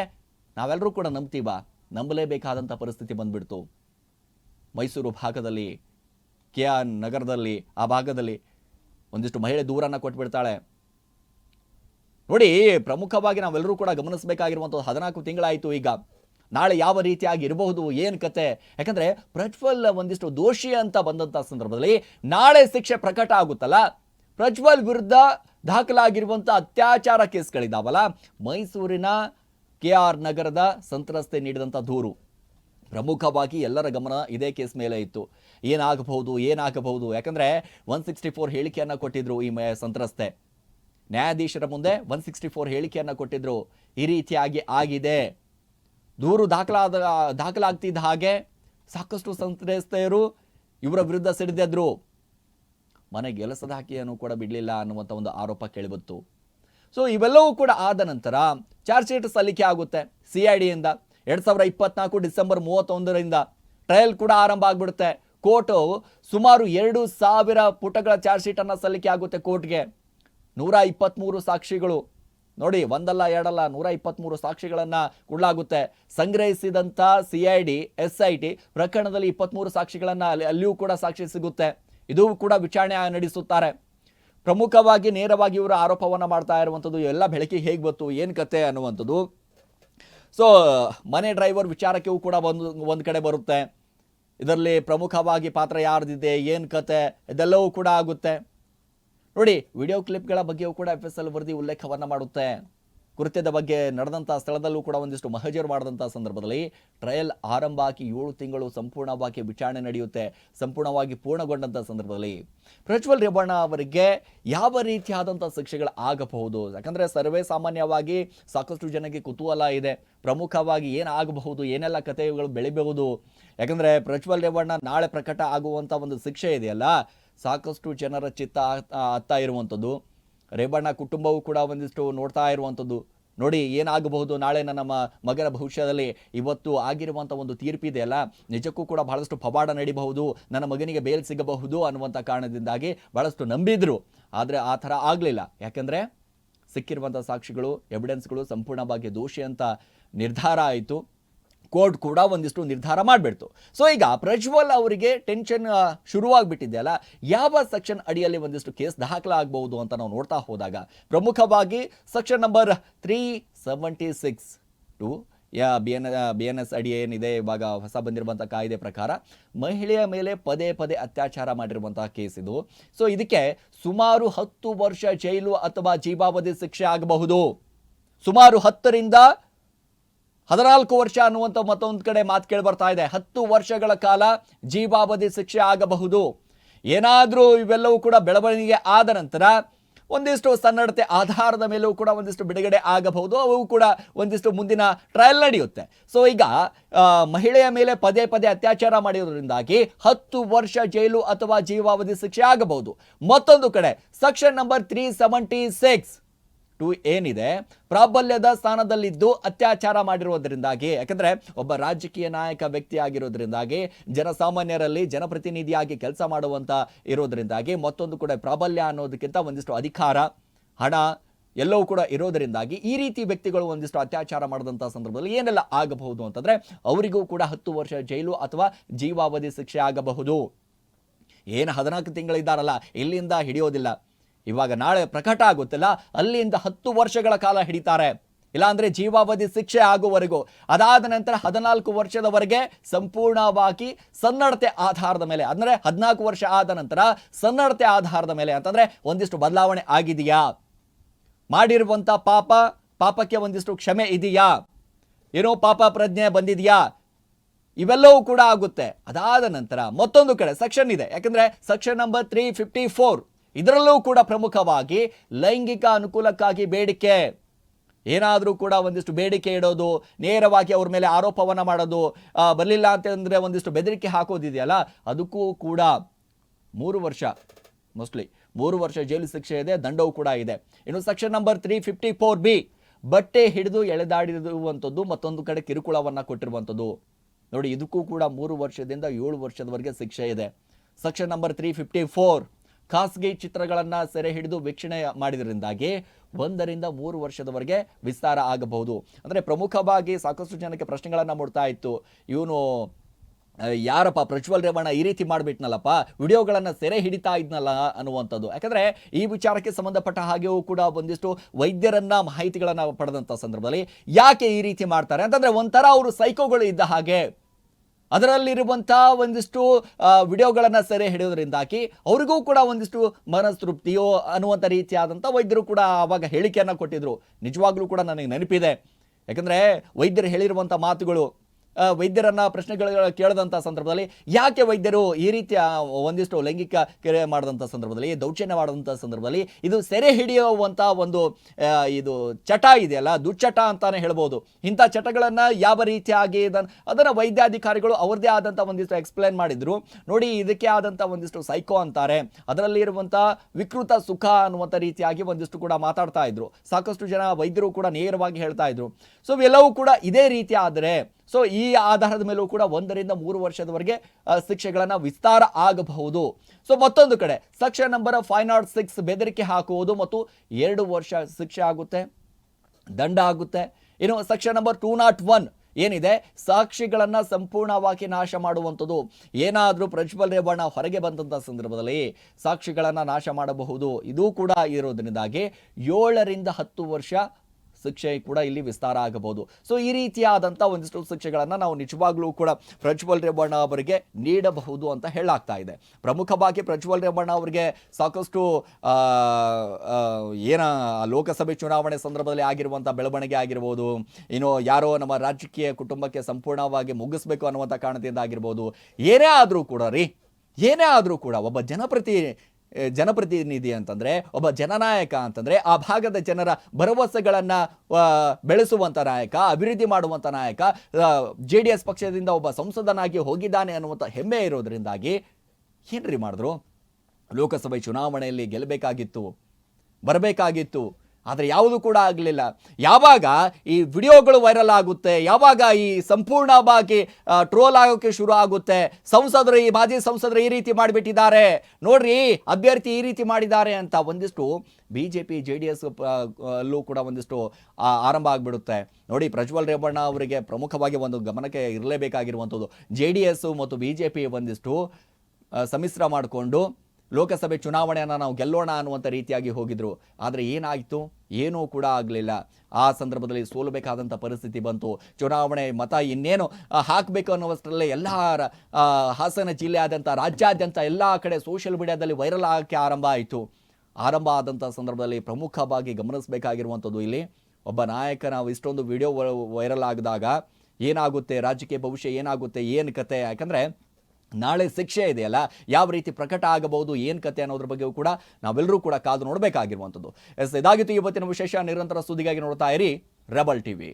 ನಾವೆಲ್ಲರೂ ಕೂಡ ನಂಬ್ತೀವ ನಂಬಲೇಬೇಕಾದಂಥ ಪರಿಸ್ಥಿತಿ ಬಂದ್ಬಿಡ್ತು. ಮೈಸೂರು ಭಾಗದಲ್ಲಿ ಕೆ ಆರ್ ನಗರದಲ್ಲಿ, ಆ ಭಾಗದಲ್ಲಿ ಒಂದಿಷ್ಟು ಮಹಿಳೆ ದೂರನ್ನ ಕೊಟ್ಬಿಡ್ತಾಳೆ. ನೋಡಿ, ಪ್ರಮುಖವಾಗಿ ನಾವೆಲ್ಲರೂ ಕೂಡ ಗಮನಿಸಬೇಕಾಗಿರುವಂಥದ್ದು ಹದಿನಾಲ್ಕು ತಿಂಗಳಾಯಿತು ಈಗ. ನಾಳೆ ಯಾವ ರೀತಿಯಾಗಿ ಇರಬಹುದು, ಏನು ಕತೆ? ಯಾಕಂದರೆ ಪ್ರಜ್ವಲ್ ಒಂದಿಷ್ಟು ದೋಷಿ ಅಂತ ಬಂದಂಥ ಸಂದರ್ಭದಲ್ಲಿ ನಾಳೆ ಶಿಕ್ಷೆ ಪ್ರಕಟ ಆಗುತ್ತಲ್ಲ? ಪ್ರಜ್ವಲ್ ವಿರುದ್ಧ ದಾಖಲಾಗಿರುವಂಥ ಅತ್ಯಾಚಾರ ಕೇಸ್ಗಳಿದ್ದಾವಲ್ಲ ಮೈಸೂರಿನ ಕೆ ಆರ್ ನಗರದ ಸಂತ್ರಸ್ತೆ ನೀಡಿದಂಥ ದೂರು. ಪ್ರಮುಖವಾಗಿ ಎಲ್ಲರ ಗಮನ ಇದೇ ಕೇಸ್ ಮೇಲೆ ಇತ್ತು. ಏನಾಗಬಹುದು ಏನಾಗಬಹುದು? ಯಾಕಂದರೆ ಒನ್ ಸಿಕ್ಸ್ಟಿ ಫೋರ್ ಹೇಳಿಕೆಯನ್ನು ಕೊಟ್ಟಿದ್ರು ಈ ಸಂತ್ರಸ್ತೆ. ನ್ಯಾಯಾಧೀಶರ ಮುಂದೆ ಒನ್ ಸಿಕ್ಸ್ಟಿ ಫೋರ್ ಹೇಳಿಕೆಯನ್ನು ಕೊಟ್ಟಿದ್ರು. ಈ ರೀತಿಯಾಗಿ ಆಗಿದೆ. ದೂರು ದಾಖಲಾದ, ದಾಖಲಾಗ್ತಿದ್ದ ಹಾಗೆ ಸಾಕಷ್ಟು ಸಂತ್ರಸ್ತೆಯರು ಇವರ ವಿರುದ್ಧ ಸಿಡಿದೆದ್ರು. ಮನೆ ಗೆಲಸದ ಹಾಕಿಯನ್ನು ಕೂಡ ಬಿಡಲಿಲ್ಲ ಅನ್ನುವಂಥ ಒಂದು ಆರೋಪ ಕೇಳಿಬತ್ತು ಸೊ ಇವೆಲ್ಲವೂ ಕೂಡ ಆದ ನಂತರ ಚಾರ್ಜ್ ಶೀಟ್ ಸಲ್ಲಿಕೆ ಆಗುತ್ತೆ ಸಿ ಐ ಡಿಯಿಂದ ಎರಡು ಸಾವಿರ ಇಪ್ಪತ್ನಾಲ್ಕು ಡಿಸೆಂಬರ್ ಮೂವತ್ತೊಂದರಿಂದ ಟ್ರಯಲ್ ಕೂಡ ಆರಂಭ ಆಗಿಬಿಡುತ್ತೆ. ಕೋರ್ಟು ಸುಮಾರು ಎರಡು ಸಾವಿರ ಪುಟಗಳ ಚಾರ್ಜ್ ಶೀಟನ್ನು ಸಲ್ಲಿಕೆ ಆಗುತ್ತೆ ಕೋರ್ಟ್ಗೆ. ನೂರ ಇಪ್ಪತ್ತ್ಮೂರು ಸಾಕ್ಷಿಗಳು ನೋಡಿ, ಒಂದಲ್ಲ, ಎರಡಲ್ಲ ನೂರ ಇಪ್ಪತ್ತ್ಮೂರು ಸಾಕ್ಷಿಗಳನ್ನು ಕೊಡಲಾಗುತ್ತೆ ಸಂಗ್ರಹಿಸಿದಂಥ C I D S I T ಪ್ರಕರಣದಲ್ಲಿ ಇಪ್ಪತ್ತ್ಮೂರು ಸಾಕ್ಷಿಗಳನ್ನು ಅಲ್ಲಿ, ಅಲ್ಲಿಯೂ ಕೂಡ ಸಾಕ್ಷಿ ಸಿಗುತ್ತೆ. ಇದು ಕೂಡ ವಿಚಾರಣೆ ನಡೆಸುತ್ತಾರೆ. ಪ್ರಮುಖವಾಗಿ, ನೇರವಾಗಿ ಇವರು ಆರೋಪವನ್ನು ಮಾಡ್ತಾ ಇರುವಂಥದ್ದು, ಎಲ್ಲ ಬೆಳಕಿ ಹೇಗೆ ಬಂತು, ಏನು ಕತೆ ಅನ್ನುವಂಥದ್ದು. ಸೊ ಮನೆ ಡ್ರೈವರ್ ವಿಚಾರಕ್ಕೂ ಕೂಡ ಒಂದು ಒಂದು ಕಡೆ ಬರುತ್ತೆ. ಇದರಲ್ಲಿ ಪ್ರಮುಖವಾಗಿ ಪಾತ್ರ ಯಾರ್ದಿದೆ, ಏನು ಕತೆ, ಇದೆಲ್ಲವೂ ಕೂಡ ಆಗುತ್ತೆ. ನೋಡಿ ವಿಡಿಯೋ ಕ್ಲಿಪ್ಗಳ ಬಗ್ಗೆಯೂ ಕೂಡ ಎಫ್ ಎಸ್ ಎಲ್ ವರದಿ ಉಲ್ಲೇಖವನ್ನು ಮಾಡುತ್ತೆ. ಕೃತ್ಯದ ಬಗ್ಗೆ ನಡೆದಂಥ ಸ್ಥಳದಲ್ಲೂ ಕೂಡ ಒಂದಿಷ್ಟು ಮಹಜರು ಮಾಡಿದಂಥ ಸಂದರ್ಭದಲ್ಲಿ ಟ್ರಯಲ್ ಆರಂಭ ಆಗಿ ಏಳು ತಿಂಗಳು ಸಂಪೂರ್ಣವಾಗಿ ವಿಚಾರಣೆ ನಡೆಯುತ್ತೆ, ಸಂಪೂರ್ಣವಾಗಿ ಪೂರ್ಣಗೊಂಡಂಥ ಸಂದರ್ಭದಲ್ಲಿ. ಪ್ರಜ್ವಲ್ ರೇವಣ್ಣ ಅವರಿಗೆ ಯಾವ ರೀತಿಯಾದಂಥ ಶಿಕ್ಷೆಗಳು ಆಗಬಹುದು? ಯಾಕಂದರೆ ಸರ್ವೇ ಸಾಮಾನ್ಯವಾಗಿ ಸಾಕಷ್ಟು ಜನಕ್ಕೆ ಕುತೂಹಲ ಇದೆ. ಪ್ರಮುಖವಾಗಿ ಏನಾಗಬಹುದು ಏನೆಲ್ಲ ಕಥೆಗಳು ಬೆಳಿಬಹುದು? ಯಾಕಂದರೆ ಪ್ರಜ್ವಲ್ ರೇವಣ್ಣ ನಾಳೆ ಪ್ರಕಟ ಆಗುವಂಥ ಒಂದು ಶಿಕ್ಷೆ ಇದೆಯಲ್ಲ ಸಾಕಷ್ಟು ಜನರ ಚಿತ್ತ ಹತ್ತಾ ಇರುವಂಥದ್ದು. ರೇವಣ್ಣ ಕುಟುಂಬವು ಕೂಡ ಒಂದಿಷ್ಟು ನೋಡ್ತಾ ಇರುವಂಥದ್ದು. ನೋಡಿ, ಏನಾಗಬಹುದು? ನಾಳೆ ನಮ್ಮ ಮಗನ ಭವಿಷ್ಯದಲ್ಲಿ ಇವತ್ತು ಆಗಿರುವಂಥ ಒಂದು ತೀರ್ಪಿದೆಯಲ್ಲ ನಿಜಕ್ಕೂ ಕೂಡ ಬಹಳಷ್ಟು ಪವಾಡ ನಡಿಬಹುದು. ನನ್ನ ಮಗನಿಗೆ ಬೇಲ್ ಸಿಗಬಹುದು ಅನ್ನುವಂಥ ಕಾರಣದಿಂದಾಗಿ ಬಹಳಷ್ಟು ನಂಬಿದ್ರು. ಆದರೆ ಆ ಥರ ಆಗಲಿಲ್ಲ. ಯಾಕೆಂದರೆ ಸಿಕ್ಕಿರುವಂಥ ಸಾಕ್ಷಿಗಳು ಎವಿಡೆನ್ಸ್ಗಳು ಸಂಪೂರ್ಣವಾಗಿ ದೋಷಿ ಅಂತ ನಿರ್ಧಾರ ಆಯಿತು. ಕೋರ್ಟ್ ಕೂಡ ಒಂದಿಷ್ಟು ನಿರ್ಧಾರ ಮಾಡಿಬಿಡ್ತು. ಸೊ ಈಗ ಪ್ರಜ್ವಲ್ ಅವರಿಗೆ ಟೆನ್ಷನ್ ಶುರುವಾಗ್ಬಿಟ್ಟಿದೆಯಲ್ಲ, ಯಾವ ಸೆಕ್ಷನ್ ಅಡಿಯಲ್ಲಿ ಒಂದಿಷ್ಟು ಕೇಸ್ ದಾಖಲಾಗಬಹುದು ಅಂತ ನಾವು ನೋಡ್ತಾ ಹೋದಾಗ, ಪ್ರಮುಖವಾಗಿ section number three seventy six two ಯಾ B N B N S ಅಡಿ ಏನಿದೆ, ಇವಾಗ ಹೊಸ ಬಂದಿರುವಂಥ ಕಾಯ್ದೆ ಪ್ರಕಾರ, ಮಹಿಳೆಯ ಮೇಲೆ ಪದೇ ಪದೇ ಅತ್ಯಾಚಾರ ಮಾಡಿರುವಂತಹ ಕೇಸ್ ಇದು. ಸೊ ಇದಕ್ಕೆ ಸುಮಾರು ಹತ್ತು ವರ್ಷ ಜೈಲು ಅಥವಾ ಜೀವಾವಧಿ ಶಿಕ್ಷೆ ಆಗಬಹುದು. ಸುಮಾರು ಹತ್ತರಿಂದ ಹದಿನಾಲ್ಕು ವರ್ಷ ಅನ್ನುವಂಥ ಮತ್ತೊಂದು ಕಡೆ ಮಾತು ಕೇಳಿ ಬರ್ತಾ ಇದೆ. ಹತ್ತು ವರ್ಷಗಳ ಕಾಲ ಜೀವಾವಧಿ ಶಿಕ್ಷೆ ಆಗಬಹುದು. ಏನಾದರೂ ಇವೆಲ್ಲವೂ ಕೂಡ ಬೆಳವಣಿಗೆ ಆದ ನಂತರ ಒಂದಿಷ್ಟು ಸನ್ನಡತೆ ಆಧಾರದ ಮೇಲೂ ಕೂಡ ಒಂದಿಷ್ಟು ಬಿಡುಗಡೆ ಆಗಬಹುದು. ಅವು ಕೂಡ ಒಂದಿಷ್ಟು ಮುಂದಿನ ಟ್ರಯಲ್ ನಡೆಯುತ್ತೆ. ಸೊ ಈಗ ಮಹಿಳೆಯ ಮೇಲೆ ಪದೇ ಪದೇ ಅತ್ಯಾಚಾರ ಮಾಡಿರೋದ್ರಿಂದಾಗಿ ಹತ್ತು ವರ್ಷ ಜೈಲು ಅಥವಾ ಜೀವಾವಧಿ ಶಿಕ್ಷೆ ಆಗಬಹುದು. ಮತ್ತೊಂದು ಕಡೆ section number three seventy six two ಏನಿದೆ? ಪ್ರಾಬಲ್ಯದ ಸ್ಥಾನದಲ್ಲಿದ್ದು ಅತ್ಯಾಚಾರ ಮಾಡಿರುವುದರಿಂದಾಗಿ, ಯಾಕಂದ್ರೆ ಒಬ್ಬ ರಾಜಕೀಯ ನಾಯಕ ವ್ಯಕ್ತಿ ಆಗಿರೋದ್ರಿಂದಾಗಿ ಜನಸಾಮಾನ್ಯರಲ್ಲಿ ಜನಪ್ರತಿನಿಧಿಯಾಗಿ ಕೆಲಸ ಮಾಡುವಂತ ಇರೋದ್ರಿಂದಾಗಿ ಮತ್ತೊಂದು ಕೂಡ ಪ್ರಾಬಲ್ಯ ಅನ್ನೋದಕ್ಕಿಂತ ಒಂದಿಷ್ಟು ಅಧಿಕಾರ, ಹಣ ಎಲ್ಲವೂ ಕೂಡ ಇರೋದರಿಂದಾಗಿ ಈ ರೀತಿ ವ್ಯಕ್ತಿಗಳು ಒಂದಿಷ್ಟು ಅತ್ಯಾಚಾರ ಮಾಡಿದಂಥ ಸಂದರ್ಭದಲ್ಲಿ ಏನೆಲ್ಲ ಆಗಬಹುದು ಅಂತಂದರೆ ಅವರಿಗೂ ಕೂಡ ಹತ್ತು ವರ್ಷ ಜೈಲು ಅಥವಾ ಜೀವಾವಧಿ ಶಿಕ್ಷೆ ಆಗಬಹುದು. ಏನು ಹದಿನಾಲ್ಕು ತಿಂಗಳಿದ್ದಾರಲ್ಲ, ಇಲ್ಲಿಂದ ಹಿಡಿಯೋದಿಲ್ಲ. ಇವಾಗ ನಾಳೆ ಪ್ರಕಟ ಆಗುತ್ತಲ್ಲ, ಅಲ್ಲಿಂದ ಹತ್ತು ವರ್ಷಗಳ ಕಾಲ ಹಿಡಿತಾರೆ. ಇಲ್ಲಾಂದರೆ ಜೀವಾವಧಿ ಶಿಕ್ಷೆ ಆಗುವವರೆಗೂ. ಅದಾದ ನಂತರ ಹದಿನಾಲ್ಕು ವರ್ಷದವರೆಗೆ ಸಂಪೂರ್ಣವಾಗಿ ಸನ್ನಡತೆ ಆಧಾರದ ಮೇಲೆ, ಅಂದ್ರೆ ಹದಿನಾಲ್ಕು ವರ್ಷ ಆದ ನಂತರ ಸನ್ನಡತೆ ಆಧಾರದ ಮೇಲೆ ಅಂತಂದ್ರೆ ಒಂದಿಷ್ಟು ಬದಲಾವಣೆ ಆಗಿದೆಯಾ? ಮಾಡಿರುವಂಥ ಪಾಪ, ಪಾಪಕ್ಕೆ ಒಂದಿಷ್ಟು ಕ್ಷಮೆ ಇದೆಯಾ? ಏನೋ ಪಾಪ ಪ್ರಜ್ಞೆ ಬಂದಿದೆಯಾ? ಇವೆಲ್ಲವೂ ಕೂಡ ಆಗುತ್ತೆ. ಅದಾದ ನಂತರ ಮತ್ತೊಂದು ಕಡೆ ಸೆಕ್ಷನ್ ಇದೆ. ಯಾಕಂದ್ರೆ section number three fifty four ಇದರಲ್ಲೂ ಕೂಡ ಪ್ರಮುಖವಾಗಿ ಲೈಂಗಿಕ ಅನುಕೂಲಕ್ಕಾಗಿ ಬೇಡಿಕೆ. ಏನಾದರೂ ಕೂಡ ಒಂದಿಷ್ಟು ಬೇಡಿಕೆ ಇಡೋದು, ನೇರವಾಗಿ ಅವ್ರ ಮೇಲೆ ಆರೋಪವನ್ನು ಮಾಡೋದು ಬರಲಿಲ್ಲ ಅಂತಂದರೆ ಒಂದಿಷ್ಟು ಬೆದರಿಕೆ ಹಾಕೋದಿದೆಯಲ್ಲ, ಅದಕ್ಕೂ ಕೂಡ ಮೂರು ವರ್ಷ ಮೋಸ್ಟ್ಲಿ ಮೂರು ವರ್ಷ ಜೈಲು ಶಿಕ್ಷೆ ಇದೆ, ದಂಡವು ಕೂಡ ಇದೆ. ಇನ್ನು section number three fifty four B ಬಟ್ಟೆ ಹಿಡಿದು ಎಳೆದಾಡಿರುವಂಥದ್ದು ಮತ್ತೊಂದು ಕಡೆ ಕಿರುಕುಳವನ್ನು ಕೊಟ್ಟಿರುವಂಥದ್ದು. ನೋಡಿ, ಇದಕ್ಕೂ ಕೂಡ ಮೂರು ವರ್ಷದಿಂದ ಏಳು ವರ್ಷದವರೆಗೆ ಶಿಕ್ಷೆ ಇದೆ. Section number three fifty four ಖಾಸಗಿ ಚಿತ್ರಗಳನ್ನು ಸೆರೆ ಹಿಡಿದು ವೀಕ್ಷಣೆ ಮಾಡಿದ್ರಿಂದಾಗಿ ಒಂದರಿಂದ ಮೂರು ವರ್ಷದವರೆಗೆ ವಿಸ್ತಾರ ಆಗಬಹುದು. ಅಂದರೆ ಪ್ರಮುಖವಾಗಿ ಸಾಕಷ್ಟು ಜನಕ್ಕೆ ಪ್ರಶ್ನೆಗಳನ್ನು ಮೂಡ್ತಾ ಇತ್ತು. ಇವನು ಯಾರಪ್ಪ, ಪ್ರಜ್ವಲ್ ರೇವಣ್ಣ ಈ ರೀತಿ ಮಾಡಿಬಿಟ್ನಲ್ಲಪ್ಪ, ವಿಡಿಯೋಗಳನ್ನು ಸೆರೆ ಹಿಡಿತಾ ಇದ್ನಲ್ಲ ಅನ್ನುವಂಥದ್ದು. ಯಾಕಂದ್ರೆ ಈ ವಿಚಾರಕ್ಕೆ ಸಂಬಂಧಪಟ್ಟ ಹಾಗೆಯೂ ಕೂಡ ಒಂದಿಷ್ಟು ವೈದ್ಯರನ್ನ ಮಾಹಿತಿಗಳನ್ನು ಪಡೆದಂಥ ಸಂದರ್ಭದಲ್ಲಿ ಯಾಕೆ ಈ ರೀತಿ ಮಾಡ್ತಾರೆ? ಅಂತಂದ್ರೆ ಒಂಥರ ಅವರು ಸೈಕೋಗಳು ಇದ್ದ ಹಾಗೆ ಅದರಲ್ಲಿರುವಂಥ ಒಂದಿಷ್ಟು ವಿಡಿಯೋಗಳನ್ನು ಸೆರೆ ಹಿಡಿಯೋದ್ರಿಂದಾಗಿ ಅವರಿಗೂ ಕೂಡ ಒಂದಿಷ್ಟು ಮನಸ್ತೃಪ್ತಿಯೋ ಅನ್ನುವಂಥ ರೀತಿಯಾದಂಥ ವೈದ್ಯರು ಕೂಡ ಆವಾಗ ಹೇಳಿಕೆಯನ್ನು ಕೊಟ್ಟಿದ್ರು. ನಿಜವಾಗ್ಲೂ ಕೂಡ ನನಗೆ ನೆನಪಿದೆ. ಯಾಕಂದರೆ ವೈದ್ಯರು ಹೇಳಿರುವಂಥ ಮಾತುಗಳು ವೈದ್ಯರನ್ನ ಪ್ರಶ್ನೆಗಳು ಕೇಳಿದಂಥ ಸಂದರ್ಭದಲ್ಲಿ ಯಾಕೆ ವೈದ್ಯರು ಈ ರೀತಿಯ ಒಂದಿಷ್ಟು ಲೈಂಗಿಕ ಕ್ರಿಯೆ ಮಾಡಿದಂಥ ಸಂದರ್ಭದಲ್ಲಿ, ದೌರ್ಜನ್ಯ ಮಾಡಿದಂಥ ಸಂದರ್ಭದಲ್ಲಿ ಇದು ಸೆರೆ ಹಿಡಿಯುವಂಥ ಒಂದು ಇದು ಚಟ ಇದೆಯಲ್ಲ, ದುಶ್ಚಟ ಅಂತಾನೆ ಹೇಳ್ಬೋದು. ಇಂಥ ಚಟಗಳನ್ನು ಯಾವ ರೀತಿಯಾಗಿ ಇದನ್ನು ಅದನ್ನು ವೈದ್ಯಾಧಿಕಾರಿಗಳು ಅವ್ರದ್ದೇ ಆದಂಥ ಒಂದಿಷ್ಟು ಎಕ್ಸ್ಪ್ಲೇನ್ ಮಾಡಿದ್ರು. ನೋಡಿ, ಇದಕ್ಕೆ ಆದಂಥ ಒಂದಿಷ್ಟು ಸೈಕೋ ಅಂತಾರೆ. ಅದರಲ್ಲಿ ಇರುವಂತಹ ವಿಕೃತ ಸುಖ ಅನ್ನುವಂಥ ರೀತಿಯಾಗಿ ಒಂದಿಷ್ಟು ಕೂಡ ಮಾತಾಡ್ತಾ ಇದ್ರು. ಸಾಕಷ್ಟು ಜನ ವೈದ್ಯರು ಕೂಡ ನೇರವಾಗಿ ಹೇಳ್ತಾ ಇದ್ರು. ಸೊ ಇವೆಲ್ಲವೂ ಕೂಡ ಇದೇ ರೀತಿ ಆದರೆ ಸೊ ಈ ಆಧಾರದ ಮೇಲೂ ಕೂಡ ಒಂದರಿಂದ ಮೂರು ವರ್ಷದವರೆಗೆ ಶಿಕ್ಷೆಗಳನ್ನು ವಿಸ್ತಾರ ಆಗಬಹುದು. ಸೊ ಮತ್ತೊಂದು ಕಡೆ, section number five nought six ಬೆದರಿಕೆ ಹಾಕುವುದು ಮತ್ತು ಎರಡು ವರ್ಷ ಶಿಕ್ಷೆ ಆಗುತ್ತೆ, ದಂಡ ಆಗುತ್ತೆ. ಇನ್ನು section number two nought one ಏನಿದೆ, ಸಾಕ್ಷಿಗಳನ್ನು ಸಂಪೂರ್ಣವಾಗಿ ನಾಶ ಮಾಡುವಂಥದ್ದು. ಏನಾದರೂ ಪ್ರಜ್ವಲ್ ರೇವಣ್ಣ ಹೊರಗೆ ಬಂದಂಥ ಸಂದರ್ಭದಲ್ಲಿ ಸಾಕ್ಷಿಗಳನ್ನು ನಾಶ ಮಾಡಬಹುದು. ಇದು ಕೂಡ ಇರೋದ್ರಿಂದಾಗಿ ಏಳರಿಂದ ಹತ್ತು ವರ್ಷ ಶಿಕ್ಷೆ ಕೂಡ ಇಲ್ಲಿ ವಿಸ್ತಾರ ಆಗಬಹುದು. ಸೊ ಈ ರೀತಿಯಾದಂಥ ಒಂದಿಷ್ಟು ಶಿಕ್ಷೆಗಳನ್ನು ನಾವು ನಿಜವಾಗ್ಲೂ ಕೂಡ ಪ್ರಜ್ವಲ್ ರೇವಣ್ಣ ಅವರಿಗೆ ನೀಡಬಹುದು ಅಂತ ಹೇಳಾಗ್ತಾ ಇದೆ. ಪ್ರಮುಖವಾಗಿ ಪ್ರಜ್ವಲ್ ರೇವಣ್ಣ ಅವರಿಗೆ ಸಾಕಷ್ಟು ಏನ ಲೋಕಸಭೆ ಚುನಾವಣೆ ಸಂದರ್ಭದಲ್ಲಿ ಆಗಿರುವಂಥ ಬೆಳವಣಿಗೆ ಆಗಿರ್ಬೋದು, ಇನ್ನು ಯಾರೋ ನಮ್ಮ ರಾಜಕೀಯ ಕುಟುಂಬಕ್ಕೆ ಸಂಪೂರ್ಣವಾಗಿ ಮುಗಿಸ್ಬೇಕು ಅನ್ನುವಂಥ ಕಾರಣದಿಂದ ಆಗಿರ್ಬೋದು, ಏನೇ ಆದರೂ ಕೂಡ ರೀ, ಏನೇ ಆದರೂ ಕೂಡ ಒಬ್ಬ ಜನಪ್ರತಿ ಜನಪ್ರತಿನಿಧಿ ಅಂತಂದ್ರೆ ಒಬ್ಬ ಜನನಾಯಕ ಅಂತಂದ್ರೆ ಆ ಭಾಗದ ಜನರ ಭರವಸೆಗಳನ್ನು ಬೆಳೆಸುವಂಥ ನಾಯಕ, ಅಭಿವೃದ್ಧಿ ಮಾಡುವಂತ ನಾಯಕ ಜೆ ಡಿ ಎಸ್ ಪಕ್ಷದಿಂದ ಒಬ್ಬ ಸಂಸದನಾಗಿ ಹೋಗಿದ್ದಾನೆ ಅನ್ನುವಂಥ ಹೆಮ್ಮೆ ಇರೋದ್ರಿಂದಾಗಿ ಏನ್ರಿ ಮಾಡಿದ್ರು? ಲೋಕಸಭೆ ಚುನಾವಣೆಯಲ್ಲಿ ಗೆಲ್ಲಬೇಕಾಗಿತ್ತು, ಬರಬೇಕಾಗಿತ್ತು ಆದರೆ ಯಾವುದು ಕೂಡ ಆಗಲಿಲ್ಲ. ಯಾವಾಗ ಈ ವಿಡಿಯೋಗಳು ವೈರಲ್ ಆಗುತ್ತೆ, ಯಾವಾಗ ಈ ಸಂಪೂರ್ಣವಾಗಿ ಟ್ರೋಲ್ ಆಗೋಕ್ಕೆ ಶುರು ಆಗುತ್ತೆ, ಸಂಸದರು ಈ ಮಾಜಿ ಸಂಸದರು ಈ ರೀತಿ ಮಾಡಿಬಿಟ್ಟಿದ್ದಾರೆ, ನೋಡ್ರಿ ಅಭ್ಯರ್ಥಿ ಈ ರೀತಿ ಮಾಡಿದ್ದಾರೆ ಅಂತ ಒಂದಿಷ್ಟು B J P J D S ಅಲ್ಲೂ ಕೂಡ ಒಂದಿಷ್ಟು ಆರಂಭ ಆಗಿಬಿಡುತ್ತೆ. ನೋಡಿ ಪ್ರಜ್ವಲ್ ರೇವಣ್ಣ ಅವರಿಗೆ ಪ್ರಮುಖವಾಗಿ ಒಂದು ಗಮನಕ್ಕೆ ಇರಲೇಬೇಕಾಗಿರುವಂಥದ್ದು ಜೆ ಡಿ ಎಸ್ ಮತ್ತು ಬಿ ಜೆ ಪಿ ಒಂದಿಷ್ಟು ಸಮ್ಮಿಶ್ರ ಮಾಡಿಕೊಂಡು ಲೋಕಸಭೆ ಚುನಾವಣೆಯನ್ನು ನಾವು ಗೆಲ್ಲೋಣ ಅನ್ನುವಂಥ ರೀತಿಯಾಗಿ ಹೋಗಿದ್ರು. ಆದರೆ ಏನಾಯಿತು? ಏನೂ ಕೂಡ ಆಗಲಿಲ್ಲ. ಆ ಸಂದರ್ಭದಲ್ಲಿ ಸೋಲಬೇಕಾದಂಥ ಪರಿಸ್ಥಿತಿ ಬಂತು. ಚುನಾವಣೆ ಮತ ಇನ್ನೇನು ಹಾಕಬೇಕು ಅನ್ನುವಷ್ಟರಲ್ಲೇ ಎಲ್ಲ ಹಾಸನ ಜಿಲ್ಲೆಯಾದಂಥ ರಾಜ್ಯಾದ್ಯಂತ ಎಲ್ಲ ಕಡೆ ಸೋಷಿಯಲ್ ಮೀಡಿಯಾದಲ್ಲಿ ವೈರಲ್ ಆಗಕ್ಕೆ ಆರಂಭ ಆಯಿತು. ಆರಂಭ ಆದಂಥ ಸಂದರ್ಭದಲ್ಲಿ ಪ್ರಮುಖವಾಗಿ ಗಮನಿಸಬೇಕಾಗಿರುವಂಥದ್ದು ಇಲ್ಲಿ, ಒಬ್ಬ ನಾಯಕ ನಾವು ಇಷ್ಟೊಂದು ವಿಡಿಯೋ ವೈರಲ್ ಆಗಿದಾಗ ಏನಾಗುತ್ತೆ? ರಾಜಕೀಯ ಭವಿಷ್ಯ ಏನಾಗುತ್ತೆ? ಏನು ಕತೆ? ಯಾಕಂದರೆ ನಾಳೆ ಶಿಕ್ಷೆ ಇದೆಯಲ್ಲ ಯಾವ ರೀತಿ ಪ್ರಕಟ ಆಗಬಹುದು? ಏನು ಕತೆ ಅನ್ನೋದ್ರ ಬಗ್ಗೆಯೂ ಕೂಡ ನಾವೆಲ್ಲರೂ ಕೂಡ ಕಾದು ನೋಡಬೇಕಾಗಿರುವಂಥದ್ದು. ಎಸ್, ಇದಾಗಿತ್ತು ಇವತ್ತಿನ ವಿಶೇಷ ನಿರಂತರ ಸುದ್ದಿಗಾಗಿ ನೋಡ್ತಾ ಇರಿ ರೆಬಲ್ ಟಿವಿ.